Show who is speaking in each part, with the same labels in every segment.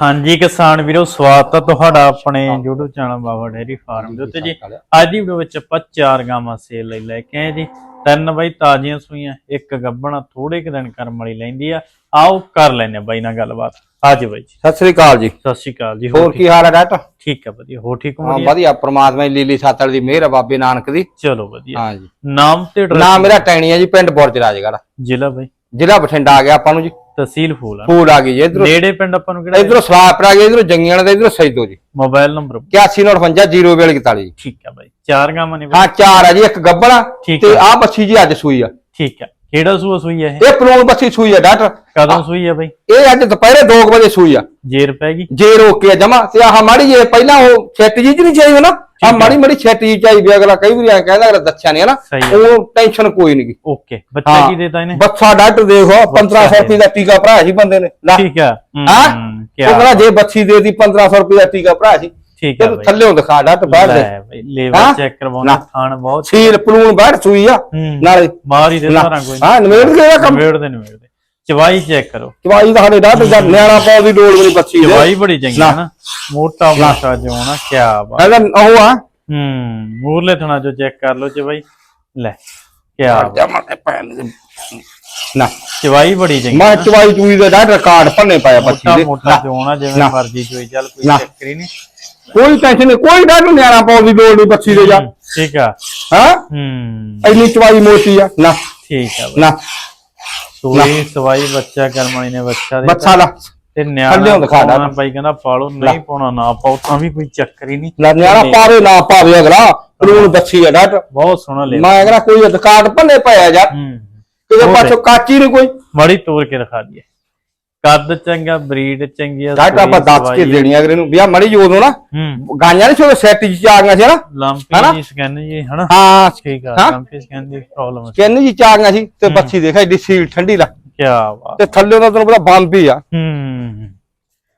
Speaker 1: ਹਾਂਜੀ ਕਿਸਾਨ ਵੀਰੋ ਸਵਾਗਤ ਹੈ ਤੁਹਾਡਾ ਆਪਣੇ YouTube channel Baba dairy farm ਦੇ ਉੱਤੇ ਜੀ ਅੱਜ ਦੀ ਵੀਡੀਓ ਵਿੱਚ ਆਪਾਂ ਚਾਰ ਗਾਵਾਂ ਸੇਲ ਲਈ ਲੈ ਕੇ ਆਏ ਜੀ। ਤਿੰਨ ਬਾਈ ਤਾਜ਼ੀਆਂ ਸੂਈਆਂ ਇੱਕ ਗੱਬਣਾ ਥੋੜੇ ਕੁ ਦਿਨ ਕਰਮ ਵਾਲੀ ਲੈਂਦੀ ਆ। ਆਓ ਕਰ ਲੈਨੇ ਬਾਈ ਨਾਲ ਗੱਲਬਾਤ। ਅੱਜ ਬਾਈ ਜੀ।
Speaker 2: ਸਤਿ ਸ੍ਰੀ ਅਕਾਲ ਜੀ।
Speaker 1: ਸਤਿ ਸ਼੍ਰੀ ਅਕਾਲ ਜੀ
Speaker 2: ਹੋਰ ਕੀ ਹਾਲ ਹੈ ਡਾਕਟਰ?
Speaker 1: ਠੀਕ ਹੈ ਵਧੀਆ ਹੋ ਠੀਕ ਹੋ ਵਧੀਆ।
Speaker 2: ਪ੍ਰਮਾਤਮਾ ਦੀ ਲੀਲੀ ਸਾਤਲ ਦੀ ਮਿਹਰ ਬਾਬੇ ਨਾਨਕ ਦੀ।
Speaker 1: ਚਲੋ ਵਧੀਆ।
Speaker 2: ਹਾਂ ਜੀ।
Speaker 1: ਨਾਮ ਤੇ
Speaker 2: ਨਾਮ ਮੇਰਾ ਟੈਣੀ ਹੈ ਜੀ ਪਿੰਡ ਬੁਰਜ ਰਾਜਗੜ੍ਹ।
Speaker 1: ਜ਼ਿਲ੍ਹਾ ਬਾਈ।
Speaker 2: ਜ਼ਿਲ੍ਹਾ ਬਠਿੰਡਾ ਆ ਗਿਆ ਆਪਾਂ ਨੂੰ ਜੀ।
Speaker 1: ਤਹਿਸੀਲ ਫੂਲ ਆ
Speaker 2: ਫੂਲ ਆ ਗਈ ਜੀ ਇਧਰੋਂ
Speaker 1: ਨੇੜੇ ਪਿੰਡ ਆਪਾਂ ਨੂੰ ਕਿਹੜਾ
Speaker 2: ਇਧਰੋਂ ਸਵਾਪਰ ਆ ਗਿਆ ਇਧਰੋਂ ਜੰਗੀਆਂ ਤੇ ਇਧਰੋਂ ਸੈਦੋ ਜੀ।
Speaker 1: Mobile number.
Speaker 2: 8195 ਜੀ
Speaker 1: ਠੀਕ ਹੈ ਬਾਈ। ਚਾਰ ਗਾਵਾਂ ਨੇ
Speaker 2: ਹਾਂ ਚਾਰ ਆ ਜੀ ਇੱਕ ਗੱਬੜਾ
Speaker 1: ਠੀਕ
Speaker 2: ਤੇ
Speaker 1: ਹੈ
Speaker 2: ਆ ਬੱਚੀ ਜੀ ਅੱਜ ਸੂਈ ਆ।
Speaker 1: ਠੀਕ ਹੈ ਕਿਹੜਾ ਸੂਆ ਸੂਈ ਹੈ ਇਹ?
Speaker 2: ਇਹ ਪਲੂਣ ਬੱਚੀ ਸੂਈ ਆ ਡਾਕਟਰ।
Speaker 1: ਕਦੋਂ ਸੂਈ ਹੈ ਬਾਈ?
Speaker 2: ਇਹ ਅੱਜ ਦੁਪਹਿਰੇ 2 ਵਜੇ ਸੂਈ ਆ।
Speaker 1: ਜੇਰ ਪੈ ਗਈ?
Speaker 2: ਜੇ ਰੋਕੇ ਜਮਾ। ਤੇ ਆਹ ਮਾੜੀ ਜੇ ਪਹਿਲਾਂ ਉਹ ਛੱਟ ਜੀ ਚ ਨਹੀਂ ਚਾਹੀਦੀ ਨਾ। ਆ।
Speaker 1: ਹੈ।
Speaker 2: ਮਾੜੀ ਮਾੜੀ ਛੱਟ ਜੀ ਚਾਹੀਦੀ ਅਗਲਾ ਕਈ ਵਾਰੀ ਐ ਕਹਿੰਦਾ ਅਗਲਾ ਦੱਸਿਆ ਨਹੀਂ ਨਾ।
Speaker 1: ਸਹੀ ਹੈ।
Speaker 2: ਉਹ ਟੈਨਸ਼ਨ ਕੋਈ ਨਹੀਂ
Speaker 1: ਓਕੇ। ਬੱਚਾ
Speaker 2: ਹਾਂ।
Speaker 1: ਕੀ ਦੇਤਾ ਇਹਨੇ?
Speaker 2: ਬੱਚਾ ਡਾਕਟਰ ਦੇਖੋ 1500 ਰੁਪਏ ਦਾ ਟੀਕਾ ਭਰਾ ਜੀ ਬੰਦੇ ਨੇ। ਲੈ।
Speaker 1: ਠੀਕ ਹੈ
Speaker 2: ਹਾਂ? ਉਹ ਕਹਿੰਦਾ ਜੇ ਬੱਚੀ ਦੇ ਦੀ 1500 ਰੁਪਏ ਦਾ ਟੀਕਾ ਭਰਾ ਜੀ
Speaker 1: ਠੀਕ ਹੈ
Speaker 2: ਤੇ
Speaker 1: ਬਾਈ।
Speaker 2: ਥੱਲੇੋਂ ਦਿਖਾ ਡਾਕਟਰ ਬਾਹਰ ਦੇ।
Speaker 1: ਲੈ ਬਾਈ
Speaker 2: ਹਾਂ?
Speaker 1: ਚੈੱਕ ਕਰਵਾਉਣਾ
Speaker 2: ਨਾ।
Speaker 1: ਥਾਣ ਬਹੁਤ
Speaker 2: ਸੀਲ ਪਲੂਣ ਬਾਹਰ ਸੂਈ ਆ।
Speaker 1: ਹੂੰ।
Speaker 2: ਨਾਲੇ
Speaker 1: ਬਾਹਰ ਹੀ ਦੇ
Speaker 2: ਨਾ।
Speaker 1: ਸਾਰਾ ਕੋਈ
Speaker 2: ਹਾਂ ਨਵੇੜ ਕੇ ਇਹਦਾ ਕੰਮ।
Speaker 1: ਨਵੇੜ ਦੇ ਨਵੇੜ ਦੇ ਚਵਾਈ ਚੈੱਕ ਕਰੋ।
Speaker 2: ਚਵਾਈ ਦਾ ਸਾਡੇ ਡਾਕਟਰ ਦਾ ਨਿਆਣਾ ਪਾਉ ਦੀ ਲੋੜ ਵੀ ਨਹੀਂ ਬੱਚੀ ਦੇ।
Speaker 1: ਚਵਾਈ ਬੜੀ ਚੰਗੀ
Speaker 2: ਨਾ।
Speaker 1: ਹੈ ਨਾ। ਮੋਟਾ ਮੋਟਾ ਜਿਉਣਾ ਕਿਆ ਬਾਤ।
Speaker 2: ਇਹਦਾ ਉਹ ਆ।
Speaker 1: ਹੂੰ ਮੂਰਲੇ ਥਣਾ ਜੋ ਚੈੱਕ ਕਰ ਲਓ ਚਵਾਈ। ਲੈ ਕਿਆ ਬਾਤ।
Speaker 2: ਜਮਾ ਤੇ ਭੈਣ ਦੇ- ਨਾ।
Speaker 1: ਚਵਾਈ ਬੜੀ ਚੰਗੀ
Speaker 2: ਮੈਂ ਚਵਾਈ ਚੂਈ ਦਾ ਡਾਕਟਰ ਕਾਰਡ ਭੰਨੇ ਪਾਇਆ ਬੱਚੀ
Speaker 1: ਮੋਟਾ
Speaker 2: ਦੇ।
Speaker 1: ਮੋਟਾ
Speaker 2: ਨਾ।
Speaker 1: ਜਿਉਣਾ ਜਿਵੇਂ
Speaker 2: ਨਾ।
Speaker 1: ਮਰਜ਼ੀ ਚੋਈ ਚੱਲ ਕੋਈ
Speaker 2: ਨਾ।
Speaker 1: ਚੱਕਰ ਹੀ ਨਹੀਂ।
Speaker 2: ਕੋਈ ਟੈਨਸ਼ਨ ਨਹੀਂ ਕੋਈ ਡਾਕਟਰ ਨਿਆਣਾ ਪਾਉ ਦੀ ਲੋੜ ਨਹੀਂ ਬੱਚੀ ਦੇ ਜਾ।
Speaker 1: ਠੀਕ ਆ।
Speaker 2: ਹਾਂ?
Speaker 1: ਹੂੰ।
Speaker 2: ਇੰਨੀ ਚਵਾਈ ਮੋਟੀ ਆ ਨਾ।
Speaker 1: ਠੀਕ ਆ
Speaker 2: ਨਾ।
Speaker 1: ਸੂਈ ਸਵਾਈ ਬੱਚਾ ਕਰਮਾਈ ਨੇ ਬੱਚਾ ਦੇ
Speaker 2: ਬੱਚਾ ਲਾ।
Speaker 1: ਤੇ ਨਿਆਣਾ
Speaker 2: ਦਿਖਾ ਡਾ।
Speaker 1: ਪਾਉਣਾ ਬਾਈ ਕਹਿੰਦਾ ਪਾਲੋ ਨਹੀਂ ਪਾਉਣਾ ਨਾ ਪਾਓ ਤਾਂ ਵੀ ਕੋਈ ਚੱਕਰ ਹੀ ਨਹੀਂ।
Speaker 2: ਨਾ ਨਿਆਣਾ ਪਾਵੇ ਨਾ ਪਾਵੇ ਅਗਲਾ। ਕਾਨੂੰਨ ਬੱਚੀ ਆ ਡਾਕਟਰ।
Speaker 1: ਬਹੁਤ ਸੋਹਣਾ ਲੈ
Speaker 2: ਮੈਂ ਕਹਿੰਦਾ ਕੋਈ ਅਧਿਕਾਰ ਭੰਨੇ ਪਾਇਆ
Speaker 1: ਹੂੰ।
Speaker 2: ਕਿਤੇ ਪਾਛੋ ਕਾਚੀ ਨਹੀਂ ਕੋਈ।
Speaker 1: ਮੜੀ ਤੋੜ ਕੇ ਰਖਾ ਦਈਏ। ਕੱਦ ਚੰਗਾ ਬਰੀਡ ਚੰਗੀ ਆ
Speaker 2: ਡਾਕਟਰ ਆਪਾਂ ਦੱਸ ਕੇ। ਦੇਣੀ ਅਗਲੇ ਨੂੰ। ਵੀ ਆ ਮੜੀ ਜੋ ਉਦੋਂ ਨਾ ਗਾਈਆਂ ਨਹੀਂ ਛੋੜੇ ਸੈੱਟ ਚ ਆ ਗਈਆਂ ਸੀ ਨਾ।
Speaker 1: ਲੰਪੀ
Speaker 2: ਹਨਾ?
Speaker 1: ਜੀ ਸਕੈਨ ਜੀ ਹਨਾ?
Speaker 2: ਹਾਂ।
Speaker 1: ਠੀਕ ਆ? ਲੰਪੀ ਸਕੈਨ ਦੀ ਪ੍ਰੋਬਲਮ ਹੈ
Speaker 2: ਕਿੰਨ ਜੀ ਚ ਆ ਗਈਆਂ ਸੀ ਤੇ ਬੱਚੀ ਦੇਖਿਆ ਏਡੀ ਸੀਲ ਠੰਡੀ ਲਾ।
Speaker 1: ਕੀ ਬਾਤ।
Speaker 2: ਤੇ ਥੱਲੇ ਦਾ ਤੈਨੂੰ ਪਤਾ ਬੰਬ ਹੀ ਆ।
Speaker 1: ਹੂੰ।